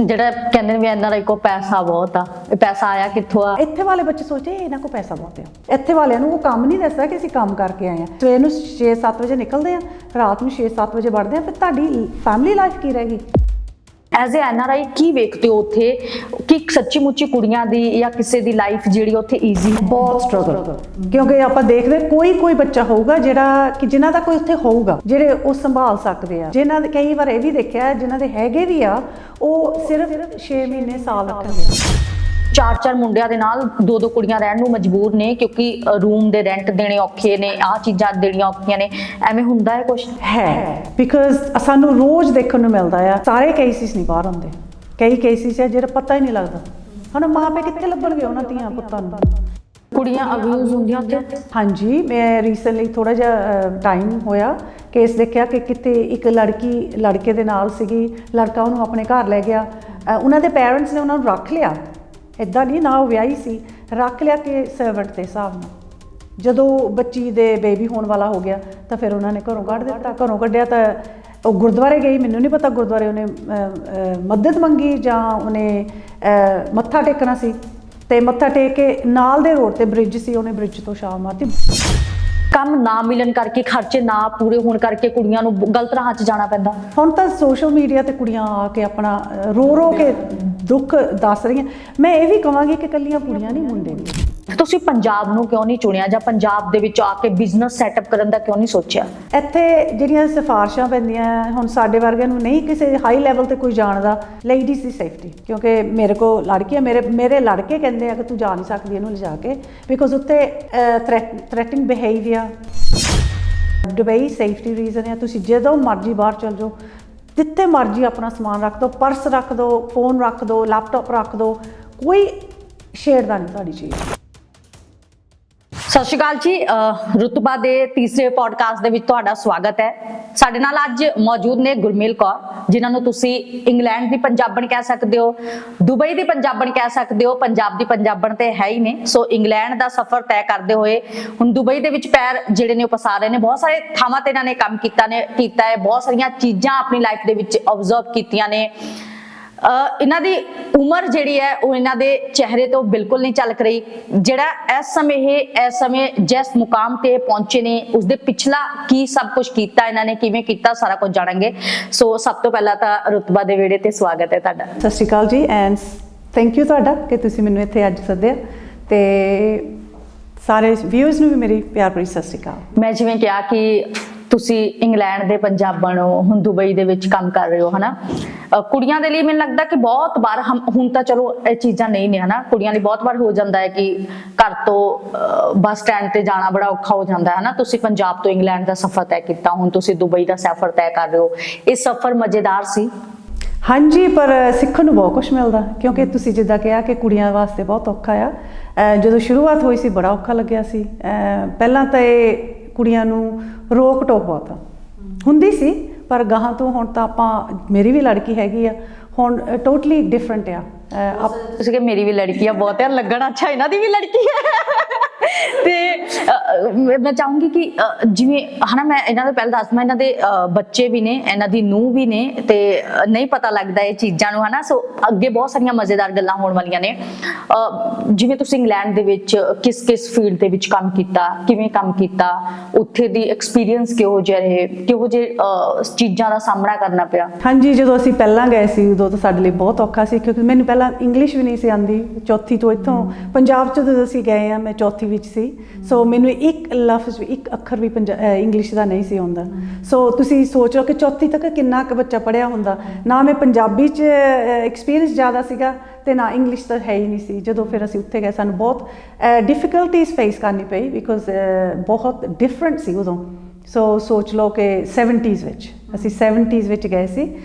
ਜਿਹੜਾ ਕਹਿੰਦੇ ਨੇ ਵੀ ਇਹਨਾਂ ਦਾ ਕੋ ਪੈਸਾ ਬਹੁਤ ਆ ਇਹ ਪੈਸਾ ਆਇਆ ਕਿੱਥੋਂ ਆ? ਇੱਥੇ ਵਾਲੇ ਬੱਚੇ ਸੋਚਦੇ ਇਹਨਾਂ ਕੋਲ ਪੈਸਾ ਬਹੁਤ ਆ। ਇੱਥੇ ਵਾਲਿਆਂ ਨੂੰ ਉਹ ਕੰਮ ਨਹੀਂ ਦੱਸਦਾ ਕਿ ਅਸੀਂ ਕੰਮ ਕਰਕੇ ਆਏ ਆ। ਸਵੇਰ ਨੂੰ 6-7 ਵਜੇ ਨਿਕਲਦੇ ਆ, ਰਾਤ ਨੂੰ 6-7 ਵਜੇ ਵੜਦੇ ਆ, ਫਿਰ ਤੁਹਾਡੀ ਫੈਮਿਲੀ ਲਾਈਫ ਕੀ ਰਹੇਗੀ? ਐਜ਼ ਅ ਐਨਆਰਆਈ ਕੀ ਵੇਖਦੇ ਹੋ ਉੱਥੇ? ਕਿ ਸੱਚੀ ਮੁੱਚੀ ਕੁੜੀਆਂ ਦੀ ਜਾਂ ਕਿਸੇ ਦੀ ਲਾਈਫ ਜਿਹੜੀ ਉੱਥੇ ਈਜ਼ੀ ਹੈ? ਬਹੁਤ ਸਟਰਗਲ ਕਿਉਂਕਿ ਆਪਾਂ ਦੇਖਦੇ ਕੋਈ ਕੋਈ ਬੱਚਾ ਹੋਊਗਾ ਜਿਹੜਾ ਕਿ ਜਿਨ੍ਹਾਂ ਦਾ ਕੋਈ ਉੱਥੇ ਹੋਊਗਾ ਜਿਹੜੇ ਉਹ ਸੰਭਾਲ ਸਕਦੇ ਆ। ਜਿਨ੍ਹਾਂ ਦੇ ਕਈ ਵਾਰ ਇਹ ਵੀ ਦੇਖਿਆ ਹੈ, ਜਿਨ੍ਹਾਂ ਦੇ ਹੈਗੇ ਵੀ ਆ ਉਹ ਸਿਰਫ 6 ਮਹੀਨੇ ਸਾਲ ਰੱਖਣਗੇ। ਚਾਰ ਚਾਰ ਮੁੰਡਿਆਂ ਦੇ ਨਾਲ ਦੋ ਦੋ ਕੁੜੀਆਂ ਰਹਿਣ ਨੂੰ ਮਜਬੂਰ ਨੇ ਕਿਉਂਕਿ ਰੂਮ ਦੇ ਰੈਂਟ ਦੇਣੇ ਔਖੇ ਨੇ ਆਹ ਚੀਜ਼ਾਂ ਦੇਣੀਆਂ ਔਖੀਆਂ ਨੇ। ਐਵੇਂ ਹੁੰਦਾ ਹੈ ਕੁਝ ਹੈ ਬਿਕਾਜ਼ ਸਾਨੂੰ ਰੋਜ਼ ਦੇਖਣ ਨੂੰ ਮਿਲਦਾ ਆ। ਸਾਰੇ ਕੇਸਿਸ ਨਹੀਂ ਬਾਹਰ ਹੁੰਦੇ। ਕਈ ਕੇਸਿਸ ਹੈ ਜਿਹੜਾ ਪਤਾ ਹੀ ਨਹੀਂ ਲੱਗਦਾ। ਹੁਣ ਮਾਪੇ ਕਿੱਥੇ ਲੱਭਣਗੇ ਉਹਨਾਂ ਧੀਆਂ ਪੁੱਤਾਂ ਨੂੰ? ਕੁੜੀਆਂ ਅਬਿਊਜ਼ ਹੁੰਦੀਆਂ ਉੱਥੇ? ਹਾਂਜੀ ਮੈਂ ਰੀਸੈਂਟਲੀ ਥੋੜਾ ਜਿਹਾ ਟਾਈਮ ਹੋਇਆ। ਕੇਸ ਦੇਖਿਆ ਕਿ ਕਿਤੇ ਇੱਕ ਲੜਕੀ ਲੜਕੇ ਦੇ ਨਾਲ ਸੀਗੀ। ਲੜਕਾ ਉਹਨੂੰ ਆਪਣੇ ਘਰ ਲੈ ਗਿਆ। ਉਹਨਾਂ ਦੇ ਪੇਰੈਂਟਸ ਨੇ ਉਹਨਾਂ ਨੂੰ ਰੱਖ ਲਿਆ। ਇਦਾਂ ਨਹੀਂ ਨਾ ਉਹ ਵਿਆਹੀ ਸੀ ਰੱਖ ਲਿਆ ਕਿ ਸਰਵੈਂਟ ਦੇ ਹਿਸਾਬ ਨਾਲ। ਜਦੋਂ ਬੱਚੀ ਦੇ ਬੇਬੀ ਹੋਣ ਵਾਲਾ ਹੋ ਗਿਆ ਤਾਂ ਫਿਰ ਉਹਨਾਂ ਨੇ ਘਰੋਂ ਕੱਢ ਦਿੱਤਾ। ਘਰੋਂ ਕੱਢਿਆ ਤਾਂ ਉਹ ਗੁਰਦੁਆਰੇ ਗਈ ਮੈਨੂੰ ਨਹੀਂ ਪਤਾ ਗੁਰਦੁਆਰੇ ਉਹਨੇ ਮਦਦ ਮੰਗੀ ਜਾਂ ਉਹਨੇ ਮੱਥਾ ਟੇਕਣਾ ਸੀ। ਤੇ ਮੱਥਾ ਟੇਕ ਕੇ ਨਾਲ ਦੇ ਰੋਡ ਤੇ ਬ੍ਰਿਜ ਸੀ ਉਹਨੇ ਬ੍ਰਿਜ ਤੋਂ ਛਾਲ ਮਾਰਤੀ। ਕੰਮ ਨਾ ਮਿਲਣ ਕਰਕੇ ਖਰਚੇ ਨਾ ਪੂਰੇ ਹੋਣ ਕਰਕੇ ਕੁੜੀਆਂ ਨੂੰ ਗਲਤ ਰਾਹਾਂ 'ਚ ਜਾਣਾ ਪੈਂਦਾ। ਹੁਣ ਤਾਂ ਸੋਸ਼ਲ ਮੀਡੀਆ ਤੇ ਕੁੜੀਆਂ ਆ ਕੇ ਆਪਣਾ ਰੋ ਰੋ ਕੇ ਦੁੱਖ ਦੱਸ ਰਹੀਆਂ ਮੈਂ ਇਹ ਵੀ ਕਹਾਂਗੀ ਕਿ ਕੱਲੀਆਂ ਕੁੜੀਆਂ ਨਹੀਂ ਮੁੰਡੇ ਵੀ। ਤੁਸੀਂ ਪੰਜਾਬ ਨੂੰ ਕਿਉਂ ਨਹੀਂ ਚੁਣਿਆ ਜਾਂ ਪੰਜਾਬ ਦੇ ਵਿੱਚ ਆ ਕੇ ਬਿਜ਼ਨਸ ਸੈਟਅਪ ਕਰਨ ਦਾ ਕਿਉਂ ਨਹੀਂ ਸੋਚਿਆ? ਇੱਥੇ ਜਿਹੜੀਆਂ ਸਿਫਾਰਸ਼ਾਂ ਪੈਂਦੀਆਂ ਹੁਣ ਸਾਡੇ ਵਰਗਿਆਂ ਨੂੰ ਨਹੀਂ ਕਿਸੇ ਹਾਈ ਲੈਵਲ ਤੇ ਕੋਈ ਜਾਣਦਾ ਲੇਡੀਜ਼ ਦੀ ਸੇਫਟੀ ਕਿਉਂਕਿ ਮੇਰੇ ਕੋ ਲੜਕੀਆਂ ਮੇਰੇ ਮੇਰੇ ਲੜਕੇ ਕਹਿੰਦੇ ਆ ਕਿ ਤੂੰ ਜਾ ਨਹੀਂ ਸਕਦੀ ਇਹਨੂੰ ਲਿਜਾ ਕੇ ਬਿਕੋਜ਼ ਉੱਤੇ threatening behaviour Dubai safety reason ਹੈ ਤੁਸੀਂ ਜਦੋਂ ਮਰਜ਼ੀ ਬਾਹਰ ਚਲ ਜਾਓ ਜਿੱਥੇ ਮਰਜ਼ੀ ਆਪਣਾ ਸਮਾਨ ਰੱਖ ਦਿਓ, ਪਰਸ ਰੱਖ ਦਿਓ ਫੋਨ ਰੱਖ ਦਿਓ ਲੈਪਟਾਪ ਰੱਖ ਦਿਓ, ਕੋਈ ਛੇੜਦਾ ਨਹੀਂ ਤੁਹਾਡੀ ਚੀਜ਼। ਸਤਿ ਸ਼੍ਰੀ ਅਕਾਲ ਜੀ ਰੁਤਬਾ ਦੇ ਤੀਸਰੇ ਪੋਡਕਾਸਟ ਦੇ ਵਿੱਚ ਤੁਹਾਡਾ ਸਵਾਗਤ ਹੈ। ਸਾਡੇ ਨਾਲ ਅੱਜ ਮੌਜੂਦ ਨੇ ਗੁਰਮੇਲ ਕੌਰ, ਜਿਨ੍ਹਾਂ ਨੂੰ ਤੁਸੀਂ ਇੰਗਲੈਂਡ ਦੀ ਪੰਜਾਬਣ ਕਹਿ ਸਕਦੇ ਹੋ, ਦੁਬਈ ਦੀ ਪੰਜਾਬਣ ਕਹਿ ਸਕਦੇ ਹੋ, ਪੰਜਾਬ ਦੀ ਪੰਜਾਬਣ ਤੇ ਹੈ ਹੀ ਨੇ। ਸੋ ਇੰਗਲੈਂਡ ਦਾ ਸਫ਼ਰ ਤੈਅ ਕਰਦੇ ਹੋਏ ਹੁਣ ਦੁਬਈ ਦੇ ਵਿੱਚ ਪੈਰ ਜਿਹੜੇ ਨੇ ਉਹ ਪਸਾਰ ਰਹੇ ਨੇ। ਬਹੁਤ ਸਾਰੇ ਥਾਵਾਂ ਤੇ ਇਹਨਾਂ ਨੇ ਕੰਮ ਕੀਤਾ ਨੇ, ਕੀਤਾ ਹੈ, ਬਹੁਤ ਸਾਰੀਆਂ ਚੀਜ਼ਾਂ ਆਪਣੀ ਲਾਈਫ ਦੇ ਵਿੱਚ ਆਬਜ਼ਰਵ ਕੀਤੀਆਂ ਨੇ। ਇਹਨਾਂ ਦੀ ਉਮਰ ਜਿਹੜੀ ਹੈ ਉਹ ਇਹਨਾਂ ਦੇ ਚਿਹਰੇ ਤੋਂ ਬਿਲਕੁਲ ਨਹੀਂ ਝਲਕ ਰਹੀ। ਜਿਹੜਾ ਇਸ ਸਮੇਂ ਇਹ ਇਸ ਸਮੇਂ ਜਿਸ ਮੁਕਾਮ ਤੇ ਪਹੁੰਚੇ ਨੇ ਉਸਦੇ ਪਿਛਲਾ ਕੀ ਸਭ ਕੁਝ ਕੀਤਾ ਇਹਨਾਂ ਨੇ ਕਿਵੇਂ ਕੀਤਾ ਸਾਰਾ ਕੁਝ ਜਾਣਾਂਗੇ। ਸੋ ਸਭ ਤੋਂ ਪਹਿਲਾਂ ਤਾਂ ਰੁਤਬਾ ਦੇ ਵਿਹੜੇ ਤੇ ਸਵਾਗਤ ਹੈ ਤੁਹਾਡਾ। ਸਤਿ ਸ਼੍ਰੀ ਅਕਾਲ ਜੀ ਐਂਡ ਥੈਂਕ ਯੂ ਤੁਹਾਡਾ ਕਿ ਤੁਸੀਂ ਮੈਨੂੰ ਇੱਥੇ ਅੱਜ ਸੱਦਿਆ। ਤੇ ਸਾਰੇ ਵਿਊਅਰਸ ਨੂੰ ਵੀ ਮੇਰੀ ਪਿਆਰ ਭਰੀ ਸਤਿ ਸ਼੍ਰੀ ਅਕਾਲ। ਮੈਂ ਜਿਵੇਂ ਕਿਹਾ ਕਿ ਤੁਸੀਂ ਇੰਗਲੈਂਡ ਦੇ ਪੰਜਾਬਣ ਹੋ, ਹੁਣ ਦੁਬਈ ਦੇ ਵਿੱਚ ਕੰਮ ਕਰ ਰਹੇ ਹੋ, ਹਨਾ? ਅਹ ਕੁੜੀਆਂ ਦੇ ਲਈ ਮੈਨੂੰ ਲੱਗਦਾ ਕਿ ਬਹੁਤ ਵਾਰ ਹੁਣ ਤਾਂ ਚਲੋ ਇਹ ਚੀਜ਼ਾਂ ਨਹੀਂ ਨੇ, ਹਨਾ? ਕੁੜੀਆਂ ਲਈ ਬਹੁਤ ਵਾਰ ਹੋ ਜਾਂਦਾ ਹੈ ਕਿ ਘਰ ਤੋਂ ਬੱਸ ਸਟੈਂਡ ਤੇ ਜਾਣਾ ਬੜਾ ਔਖਾ ਹੋ ਜਾਂਦਾ ਹੈ, ਹਨਾ? ਤੁਸੀਂ ਪੰਜਾਬ ਤੋਂ ਇੰਗਲੈਂਡ ਦਾ ਸਫ਼ਰ ਤੈਅ ਕੀਤਾ, ਹੁਣ ਤੁਸੀਂ ਦੁਬਈ ਦਾ ਸਫ਼ਰ ਤੈਅ ਕਰ ਰਹੇ ਹੋ। ਇਹ ਸਫ਼ਰ ਮਜ਼ੇਦਾਰ ਸੀ? ਹਾਂਜੀ, ਪਰ ਸਿੱਖਣ ਨੂੰ ਬਹੁਤ ਕੁਝ ਮਿਲਦਾ, ਕਿਉਂਕਿ ਤੁਸੀਂ ਜਿੱਦਾਂ ਕਿਹਾ ਕਿ ਕੁੜੀਆਂ ਵਾਸਤੇ ਬਹੁਤ ਔਖਾ ਆ। ਜਦੋਂ ਸ਼ੁਰੂਆਤ ਹੋਈ ਸੀ, ਬੜਾ ਔਖਾ ਲੱਗਿਆ ਸੀ। ਪਹਿਲਾਂ ਤਾਂ ਇਹ ਕੁੜੀਆਂ ਨੂੰ ਰੋਕ ਟੋਕ ਬਹੁਤ ਆ। ਹੁੰਦੀ ਸੀ, ਪਰ ਗਾਹਾਂ ਤੋਂ ਹੁਣ ਤਾਂ ਆਪਾਂ, ਮੇਰੀ ਵੀ ਲੜਕੀ ਹੈਗੀ ਆ, ਹੁਣ ਟੋਟਲੀ ਡਿਫਰੈਂਟ ਆ। ਤੁਸੀਂ ਕਿ ਮੇਰੀ ਵੀ ਲੜਕੀ ਆ, ਬਹੁਤ ਹੈ ਲੱਗਣ। ਅੱਛਾ, ਇਹਨਾਂ ਦੀ ਵੀ ਲੜਕੀ ਹੈ ਤੇ ਮੈਂ- ਚਾਹੂੰਗੀ ਕਿ ਜਿਵੇਂ, ਹਨਾ, ਮੈਂ ਇਹਨਾਂ ਤੋਂ ਪਹਿਲਾਂ ਦੱਸਦਾ ਇਹਨਾਂ ਦੇ ਬੱਚੇ ਵੀ ਨੇ, ਇਹਨਾਂ ਦੀ ਨੂੰਹ ਵੀ ਨੇ, ਤੇ ਨਹੀਂ ਪਤਾ ਲੱਗਦਾ ਇਹ ਚੀਜ਼ਾਂ ਨੂੰ, ਹਨਾ, ਸੋ ਅੱਗੇ ਬਹੁਤ ਸਾਰੀਆਂ ਮਜ਼ੇਦਾਰ ਗੱਲਾਂ ਹੋਣ ਵਾਲੀਆਂ ਨੇ। ਜਿਵੇਂ ਤੁਸੀਂ ਇੰਗਲੈਂਡ ਦੇ ਵਿੱਚ ਕਿਸ ਕਿਸ ਫੀਲਡ ਦੇ ਵਿੱਚ ਕੰਮ ਕੀਤਾ, ਕਿਵੇਂ ਕੰਮ ਕੀਤਾ, ਉੱਥੇ ਦੀ ਐਕਸਪੀਰੀਅੰਸ ਕਿਹੋ ਜਿਹਾ ਰਹੇ, ਕਿਹੋ ਜਿਹੇ ਚੀਜ਼ਾਂ ਦਾ ਸਾਹਮਣਾ ਕਰਨਾ ਪਿਆ? ਹਾਂਜੀ, ਜਦੋਂ ਅਸੀਂ ਪਹਿਲਾਂ ਗਏ ਸੀ, ਉਦੋਂ ਤਾਂ ਸਾਡੇ ਲਈ ਬਹੁਤ ਔਖਾ ਸੀ, ਕਿਉਂਕਿ ਮੈਨੂੰ ਪਹਿਲਾਂ ਇੰਗਲਿਸ਼ ਵੀ ਨਹੀਂ ਸੀ ਆਂਦੀ ਚੌਥੀ ਤੋਂ ਇੱਥੋਂ, ਪੰਜਾਬ ਚ ਜਦੋਂ ਅਸੀਂ ਗਏ ਆ, ਮੈਂ ਚੌਥੀ ਵਿੱਚ ਸੀ। ਸੋ ਮੈਨੂੰ ਇੱਕ ਲਫ਼ਜ਼ ਵੀ ਇੱਕ ਅੱਖਰ ਵੀ ਪੰਜਾ- ਇੰਗਲਿਸ਼ ਦਾ ਨਹੀਂ ਸੀ ਆਉਂਦਾ। ਸੋ ਤੁਸੀਂ ਸੋਚ ਲਓ ਕਿ ਚੌਥੀ ਤੱਕ ਕਿੰਨਾ ਕੁ ਬੱਚਾ ਪੜਿਆ ਹੁੰਦਾ। ਨਾ ਮੈਂ ਪੰਜਾਬੀ ਚ ਐਕਸਪੀਰੀਅੰਸ ਜ਼ਿਆਦਾ ਸੀਗਾ ਤੇ ਨਾ ਇੰਗਲਿਸ਼ ਤਾਂ ਹੈ ਹੀ ਨਹੀਂ ਸੀ। ਜਦੋਂ ਫਿਰ ਅਸੀਂ ਉੱਥੇ ਗਏ, ਸਾਨੂੰ ਬਹੁਤ ਡਿਫਿਕਲਟੀਜ਼ ਫੇਸ ਕਰਨੀ ਪਈ ਬਿਕੋਜ਼ ਬਹੁਤ ਡਿਫਰੈਂਟ ਸੀ ਉਦੋਂ। ਸੋ ਸੋਚ ਲਓ ਕਿ 70s ਵਿੱਚ, ਅਸੀਂ 70s ਵਿੱਚ ਗਏ ਸੀ।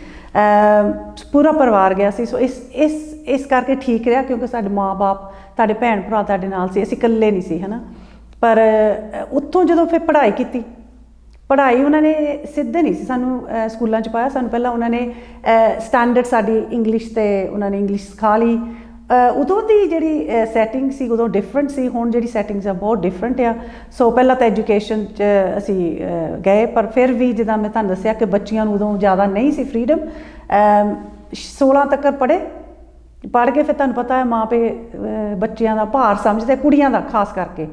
ਪੂਰਾ ਪਰਿਵਾਰ ਗਿਆ ਸੀ। ਸੋ ਇਸ ਇਸ ਇਸ ਕਰਕੇ ਠੀਕ ਰਿਹਾ ਕਿਉਂਕਿ ਸਾਡੇ ਮਾਪੇ ਤੁਹਾਡੇ ਭੈਣ ਭਰਾ ਤੁਹਾਡੇ ਨਾਲ ਸੀ, ਅਸੀਂ ਇਕੱਲੇ ਨਹੀਂ ਸੀ, ਹਨਾ? ਪਰ ਉੱਥੋਂ ਜਦੋਂ ਫਿਰ ਪੜ੍ਹਾਈ ਕੀਤੀ, ਪੜ੍ਹਾਈ ਉਹਨਾਂ ਨੇ ਸਿੱਧੇ ਨਹੀਂ ਸੀ ਸਾਨੂੰ ਸਕੂਲਾਂ 'ਚ ਪਾਇਆ। ਸਾਨੂੰ ਪਹਿਲਾਂ ਉਹਨਾਂ ਨੇ ਸਟੈਂਡਰਡ ਸਾਡੀ ਇੰਗਲਿਸ਼ ਤੇ ਉਹਨਾਂ ਨੇ ਇੰਗਲਿਸ਼ ਸਿਖਾ ਲਈ। ਉਦੋਂ ਦੀ ਜਿਹੜੀ ਸੈਟਿੰਗ ਸੀ, ਉਦੋਂ ਡਿਫਰੈਂਟ ਸੀ। ਹੁਣ ਜਿਹੜੀ ਸੈਟਿੰਗਸ ਆ, ਬਹੁਤ ਡਿਫਰੈਂਟ ਆ। ਸੋ ਪਹਿਲਾਂ ਤਾਂ ਐਜੂਕੇਸ਼ਨ 'ਚ ਅਸੀਂ ਗਏ, ਪਰ ਫਿਰ ਵੀ ਜਿੱਦਾਂ ਮੈਂ ਤੁਹਾਨੂੰ ਦੱਸਿਆ ਕਿ ਬੱਚੀਆਂ ਨੂੰ ਉਦੋਂ ਜ਼ਿਆਦਾ ਨਹੀਂ ਸੀ ਫ੍ਰੀडम 16 ਤੱਕ ਪੜ੍ਹੇ। ਪੜ੍ਹ ਕੇ ਫਿਰ ਤੁਹਾਨੂੰ ਪਤਾ ਹੈ ਮਾਂ ਪੇ ਬੱਚਿਆਂ ਦਾ ਭਾਰ ਸਮਝਦੇ ਕੁੜੀਆਂ ਦਾ ਖਾਸ ਕਰਕੇ।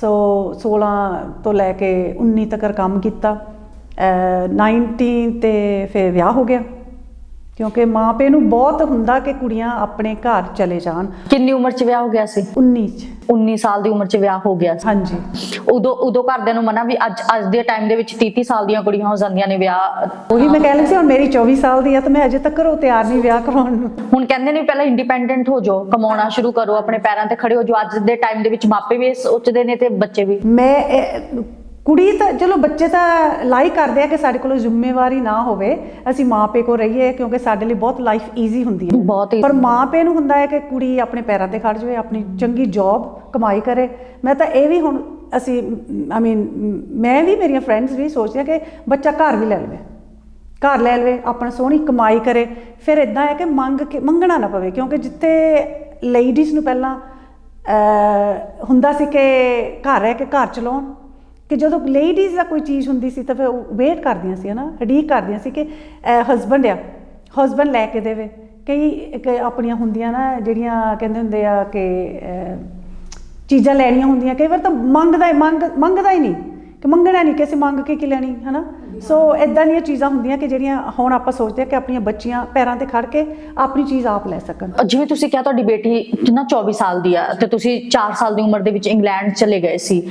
ਸੋ 16 ਤੋਂ ਲੈ ਕੇ 19 ਤੱਕ ਕੰਮ ਕੀਤਾ। ਅਹ, 19 ਤੇ ਫਿਰ ਵਿਆਹ ਹੋ ਗਿਆ। ਕਿਉਂਕਿ ਮਾਂ ਪੇ ਨੂੰ ਬਹੁਤ ਹੁੰਦਾ ਕਿ ਕੁੜੀਆਂ ਆਪਣੇ ਘਰ ਚਲੇ ਜਾਣ। ਕਿੰਨੀ ਉਮਰ 'ਚ ਵਿਆਹ ਹੋ ਗਿਆ ਸੀ? 19 ਚ। 19 ਸਾਲ ਦੀ ਉਮਰ 'ਚ ਵਿਆਹ ਹੋ ਗਿਆ ਸੀ। ਹਾਂਜੀ। ਉਦੋਂ ਉਦੋਂ ਘਰਦਿਆਂ ਨੂੰ ਮਨਾ ਵੀ ਅੱਜ ਅੱਜ ਦੇ ਟਾਈਮ ਦੇ ਵਿੱਚ 30 ਸਾਲ ਦੀਆਂ ਕੁੜੀਆਂ ਹੋ ਜਾਂਦੀਆਂ ਨੇ ਵਿਆਹ। ਉਹੀ ਮੈਂ ਕਹਿ ਰਹੀ ਸੀ ਹੁਣ ਮੇਰੀ 24 ਸਾਲ ਦੀ ਆ ਤੇ ਮੈਂ ਅਜੇ ਤੱਕ ਉਹ ਤਿਆਰ ਨਹੀਂ ਵਿਆਹ ਕਰਾਉਣ ਨੂੰ। ਹੁਣ ਕਹਿੰਦੇ ਨੇ ਪਹਿਲਾਂ ਇੰਡੀਪੈਂਡੈਂਟ ਹੋ ਜਾਓ ਕਮਾਉਣਾ ਸ਼ੁਰੂ ਕਰੋ ਆਪਣੇ ਪੈਰਾਂ ਤੇ ਖੜੇ ਹੋ ਜਾਓ। ਅੱਜ ਦੇ ਟਾਈਮ ਦੇ ਵਿੱਚ ਮਾਪੇ ਵੀ ਸੋਚਦੇ ਨੇ ਤੇ ਬੱਚੇ ਵੀ। ਮੈਂ ਕੁੜੀ ਤਾਂ ਚਲੋ ਬੱਚੇ ਤਾਂ ਲਾਈਕ ਕਰਦੇ ਆ ਕਿ ਸਾਡੇ ਕੋਲ ਜ਼ਿੰਮੇਵਾਰੀ ਨਾ ਹੋਵੇ ਅਸੀਂ ਮਾਪੇ ਕੋ ਰਹੀਏ ਕਿਉਂਕਿ ਸਾਡੇ ਲਈ ਬਹੁਤ ਲਾਈਫ ਈਜ਼ੀ ਹੁੰਦੀ ਹੈ। ਬਹੁਤ ਹੀ ਪਰ ਮਾਪੇ ਨੂੰ ਹੁੰਦਾ ਹੈ ਕਿ ਕੁੜੀ ਆਪਣੇ ਪੈਰਾਂ ਤੇ ਖੜ ਜਾਵੇ ਆਪਣੀ ਚੰਗੀ ਜੌਬ ਕਮਾਈ ਕਰੇ। ਮੈਂ ਤਾਂ ਇਹ ਵੀ ਹੁਣ ਅਸੀਂ ਆਈ ਮੀਨ ਮੈਂ ਵੀ ਮੇਰੀਆਂ ਫਰੈਂਡਸ ਵੀ ਸੋਚਦੀਆਂ ਕਿ ਬੱਚਾ ਘਰ ਵੀ ਲੈ ਲਵੇ। ਘਰ ਲੈ ਲਵੇ ਆਪਣਾ ਸੋਹਣੀ ਕਮਾਈ ਕਰੇ। ਫਿਰ ਇਦਾਂ ਹੈ ਕਿ ਮੰਗ ਕੇ ਮੰਗਣਾ ਨਾ ਪਵੇ ਕਿਉਂਕਿ ਜਿੱਥੇ ਲੇਡੀਜ਼ ਨੂੰ ਪਹਿਲਾਂ ਹੁੰਦਾ ਸੀ ਕਿ ਘਰ ਰਹਿ ਕੇ ਘਰ ਚਲਾਉਣ। ਕਿ ਜਦੋਂ ਲੇਡੀਜ਼ ਦਾ ਕੋਈ ਚੀਜ਼ ਹੁੰਦੀ ਸੀ ਤਾਂ ਫਿਰ ਵੇਟ ਕਰਦੀਆਂ ਸੀ, ਹਨਾ? ਉਡੀਕ ਕਰਦੀਆਂ ਸੀ ਕਿ ਹਸਬੰਡ ਆ ਹਸਬੰਡ ਲੈ ਕੇ ਦੇਵੇ। ਕਈ ਆਪਣੀਆਂ ਹੁੰਦੀਆਂ ਨਾ, ਜਿਹੜੀਆਂ ਕਹਿੰਦੇ ਹੁੰਦੇ ਆ ਕਿ ਚੀਜ਼ਾਂ ਲੈਣੀਆਂ ਹੁੰਦੀਆਂ, ਕਈ ਵਾਰ ਤਾਂ ਮੰਗਦਾ ਮੰਗ, ਮੰਗਦਾ ਹੀ ਨਹੀਂ। ਕਿ ਮੰਗਣਾ ਨਹੀਂ, ਕਿ ਅਸੀਂ ਮੰਗ ਕੇ ਕੀ ਲੈਣੀ, ਹਨਾ? ਸੋ ਇਦਾਂ ਦੀਆਂ ਚੀਜ਼ਾਂ ਹੁੰਦੀਆਂ ਕਿ ਜਿਹੜੀਆਂ ਹੁਣ ਆਪਾਂ ਸੋਚਦੇ ਆ ਕਿ ਆਪਣੀਆਂ ਬੱਚੀਆਂ ਪੈਰਾਂ ਤੇ ਖੜ ਕੇ ਆਪਣੀ ਚੀਜ਼ ਆਪ ਲੈ ਸਕਣ। ਜਿਵੇਂ ਤੁਸੀਂ ਕਿਹਾ ਤੁਹਾਡੀ ਬੇਟੀ ਕਿੰਨਾ 24 ਸਾਲ ਦੀ ਆ ਤੇ ਤੁਸੀਂ 4 ਸਾਲ ਦੀ ਉਮਰ ਦੇ ਵਿੱਚ ਇੰਗਲੈਂਡ ਚਲੇ ਗਏ ਸੀ।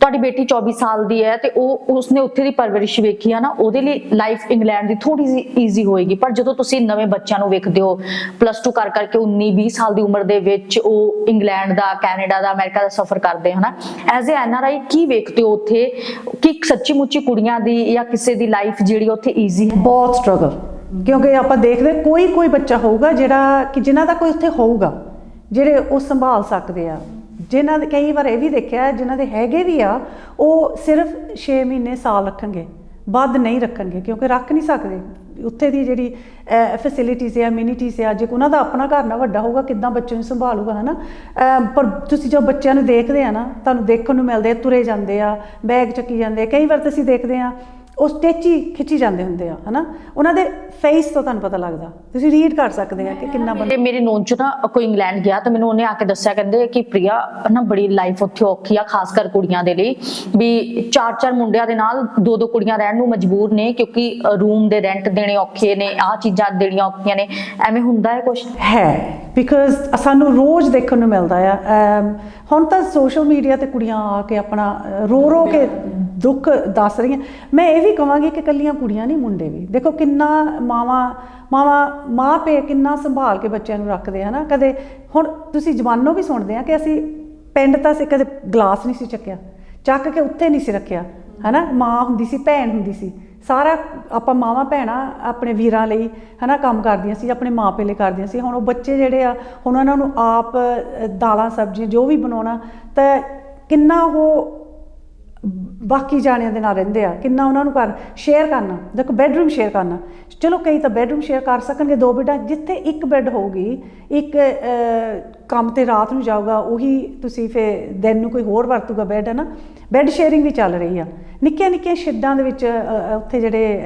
ਤੁਹਾਡੀ ਬੇਟੀ 24 ਸਾਲ ਦੀ ਹੈ ਤੇ ਉਹ ਉਸਨੇ ਉੱਥੇ ਦੀ ਪਰਵਰਿਸ਼ ਵੇਖੀ ਆ ਨਾ, ਉਹਦੇ ਲਈ ਲਾਈਫ ਇੰਗਲੈਂਡ ਦੀ ਥੋੜੀ ਜਿਹੀ ਈਜ਼ੀ ਹੋਏਗੀ। ਪਰ ਜਦੋਂ ਤੁਸੀਂ ਨਵੇਂ ਬੱਚਿਆਂ ਨੂੰ ਵੇਖਦੇ ਹੋ ਪਲੱਸ 2 ਕਰ ਕਰਕੇ 19 20 ਸਾਲ ਦੀ ਉਮਰ ਦੇ ਵਿੱਚ ਉਹ ਇੰਗਲੈਂਡ ਦਾ, ਕੈਨੇਡਾ ਦਾ, ਅਮਰੀਕਾ ਦਾ ਸਫ਼ਰ ਕਰਦੇ ਹਨਾ ਐਜ਼ ਅ ਐਨਆਰਆਈ ਕੀ ਵੇਖਦੇ ਹੋ ਉੱਥੇ? ਕਿ ਸੱਚੀ ਮੁੱਚੀ ਕੁੜੀਆਂ ਦੀ ਜਾਂ ਕਿਸੇ ਦੀ ਲਾਈਫ ਜਿਹੜੀ ਉੱਥੇ ਈਜ਼ੀ ਹੈ? ਬਹੁਤ ਸਟਰਗਲ ਕਿਉਂਕਿ ਆਪਾਂ ਦੇਖਦੇ, ਕੋਈ ਕੋਈ ਬੱਚਾ ਹੋਊਗਾ ਜਿਹੜਾ ਕਿ ਜਿਨ੍ਹਾਂ ਦਾ ਕੋਈ ਉੱਥੇ ਹੋਊਗਾ, ਜਿਹੜੇ ਉਹ ਸੰਭਾਲ ਸਕਦੇ ਆ। ਜਿਨ੍ਹਾਂ ਦੇ ਕਈ ਵਾਰ ਇਹ ਵੀ ਦੇਖਿਆ ਹੈ, ਜਿਨ੍ਹਾਂ ਦੇ ਹੈਗੇ ਵੀ ਆ ਉਹ ਸਿਰਫ 6 ਮਹੀਨੇ ਸਾਲ ਰੱਖਣਗੇ ਵੱਧ ਨਹੀਂ ਰੱਖਣਗੇ ਕਿਉਂਕਿ ਰੱਖ ਨਹੀਂ ਸਕਦੇ। ਉੱਥੇ ਦੀ ਜਿਹੜੀ ਫੈਸਿਲਿਟੀਜ਼ ਆ ਅਮਿਨਿਟੀਜ਼ ਆ ਜੇ ਉਹਨਾਂ ਦਾ ਆਪਣਾ ਘਰ ਨਾ ਵੱਡਾ ਹੋਊਗਾ ਕਿੱਦਾਂ ਬੱਚੇ ਨੂੰ ਸੰਭਾਲੂਗਾ ਹਨਾ? ਅਹ, ਪਰ ਤੁਸੀਂ ਜੋ ਬੱਚਿਆਂ ਨੂੰ ਦੇਖਦੇ ਆ ਨਾ ਤੁਹਾਨੂੰ ਦੇਖਣ ਨੂੰ ਮਿਲਦੇ ਤੁਰੇ ਜਾਂਦੇ ਆ ਬੈਗ ਚੱਕੀ ਜਾਂਦੇ ਆ ਕਈ ਵਾਰ ਤੁਸੀਂ ਦੇਖਦੇ ਆ ਉਹ ਸਟੇਚੀ ਖਿੱਚੀ ਜਾਂਦੇ ਹੁੰਦੇ ਆ ਹਨਾ? ਉਹਨਾਂ ਦੇ ਫੇਸ ਤੋਂ ਤੁਹਾਨੂੰ ਪਤਾ ਲੱਗਦਾ। ਤੁਸੀਂ ਰੀਡ ਕਰ ਸਕਦੇ ਆ ਕਿ ਕਿੰਨਾ ਬੰਦਾ ਮੇਰੀ ਨੋਨ ਚ ਨਾ ਕੋਈ ਇੰਗਲੈਂਡ ਗਿਆ ਤਾਂ ਮੈਨੂੰ ਉਹਨੇ ਆ ਕੇ ਦੱਸਿਆ ਕਹਿੰਦੇ ਕਿ ਪ੍ਰਿਆ ਨਾ ਬੜੀ ਲਾਈਫ ਉੱਥੇ ਔਖੀ ਆ ਖਾਸ ਕਰ ਕੁੜੀਆਂ ਦੇ ਲਈ। ਵੀ ਚਾਰ ਚਾਰ ਮੁੰਡਿਆਂ ਦੇ ਨਾਲ ਦੋ ਦੋ ਕੁੜੀਆਂ ਰਹਿਣ ਨੂੰ ਮਜਬੂਰ ਨੇ ਕਿਉਂਕਿ ਰੂਮ ਦੇ ਰੈਂਟ ਦੇਣੇ ਔਖੇ ਨੇ ਆਹ ਚੀਜ਼ਾਂ ਦੇਣੀਆਂ ਔਖੀਆਂ ਨੇ। ਐਵੇਂ ਹੁੰਦਾ ਹੈ ਕੁਝ ਹੈ ਬਿਕਾਜ਼ ਸਾਨੂੰ ਰੋਜ਼ ਦੇਖਣ ਨੂੰ ਮਿਲਦਾ ਆ। ਹੁਣ ਤਾਂ ਸੋਸ਼ਲ ਮੀਡੀਆ ਤੇ ਕੁੜੀਆਂ ਆ ਕੇ ਆਪਣਾ ਰੋ ਰੋ ਕੇ ਦੁੱਖ ਦੱਸ ਰਹੀਆਂ। ਮੈਂ ਇਹ ਵੀ ਕਹਾਂਗੀ ਕਿ ਕੱਲੀਆਂ ਕੁੜੀਆਂ ਨਹੀਂ, ਮੁੰਡੇ ਵੀ। ਦੇਖੋ ਕਿੰਨਾ ਮਾਵਾ ਮਾਵਾ, ਮਾਂ ਪੇ ਕਿੰਨਾ ਸੰਭਾਲ ਕੇ ਬੱਚਿਆਂ ਨੂੰ ਰੱਖਦੇ ਹਨਾ ਕਦੇ ਹੁਣ ਤੁਸੀਂ ਜ਼ਮਾਨੋਂ ਵੀ ਸੁਣਦੇ ਆ ਕਿ ਅਸੀਂ ਪਿੰਡ ਤਾਂ ਅਸੀਂ ਕਦੇ ਗਲਾਸ ਨਹੀਂ ਸੀ ਚੱਕਿਆ, ਚੱਕ ਕੇ ਉੱਥੇ ਨਹੀਂ ਸੀ ਰੱਖਿਆ, ਹਨਾ? ਮਾਂ ਹੁੰਦੀ ਸੀ, ਭੈਣ ਹੁੰਦੀ ਸੀ। ਸਾਰਾ ਆਪਾਂ ਮਾਵਾਂ ਭੈਣਾਂ ਆਪਣੇ ਵੀਰਾਂ ਲਈ, ਹਨਾ, ਕੰਮ ਕਰਦੀਆਂ ਸੀ, ਆਪਣੇ ਮਾਪੇ ਲਈ ਕਰਦੀਆਂ ਸੀ। ਹੁਣ ਉਹ ਬੱਚੇ ਜਿਹੜੇ ਆ, ਹੁਣ ਉਹਨਾਂ ਨੂੰ ਆਪ, ਦਾਲਾਂ, ਸਬਜ਼ੀਆਂ ਜੋ ਵੀ ਬਣਾਉਣਾ, ਤਾਂ ਕਿੰਨਾ ਉਹ ਬਾਕੀ ਜਾਣਿਆਂ ਦੇ ਨਾਲ ਰਹਿੰਦੇ ਆ, ਕਿੰਨਾ ਉਹਨਾਂ ਨੂੰ ਕਰ ਸ਼ੇਅਰ ਕਰਨਾ, ਦੇਖੋ ਬੈੱਡਰੂਮ ਸ਼ੇਅਰ ਕਰਨਾ। ਚਲੋ ਕਈ ਤਾਂ ਬੈੱਡਰੂਮ ਸ਼ੇਅਰ ਕਰ ਸਕਣਗੇ ਦੋ ਬੈੱਡਾਂ, ਜਿੱਥੇ ਇੱਕ ਬੈੱਡ ਹੋਊਗੀ, ਇੱਕ ਕੰਮ ਤੇ ਰਾਤ ਨੂੰ ਜਾਊਗਾ, ਉਹੀ ਤੁਸੀਂ ਫੇ ਦਿਨ ਨੂੰ ਕੋਈ ਹੋਰ ਵਰਤੂਗਾ ਬੈੱਡ ਹੈ ਨਾ ਬੈੱਡ ਸ਼ੇਅਰਿੰਗ ਵੀ ਚੱਲ ਰਹੀ ਆ। ਨਿੱਕੀਆਂ ਨਿੱਕੀਆਂ ਸ਼ੈੱਡਾਂ ਦੇ ਵਿੱਚ ਉੱਥੇ ਜਿਹੜੇ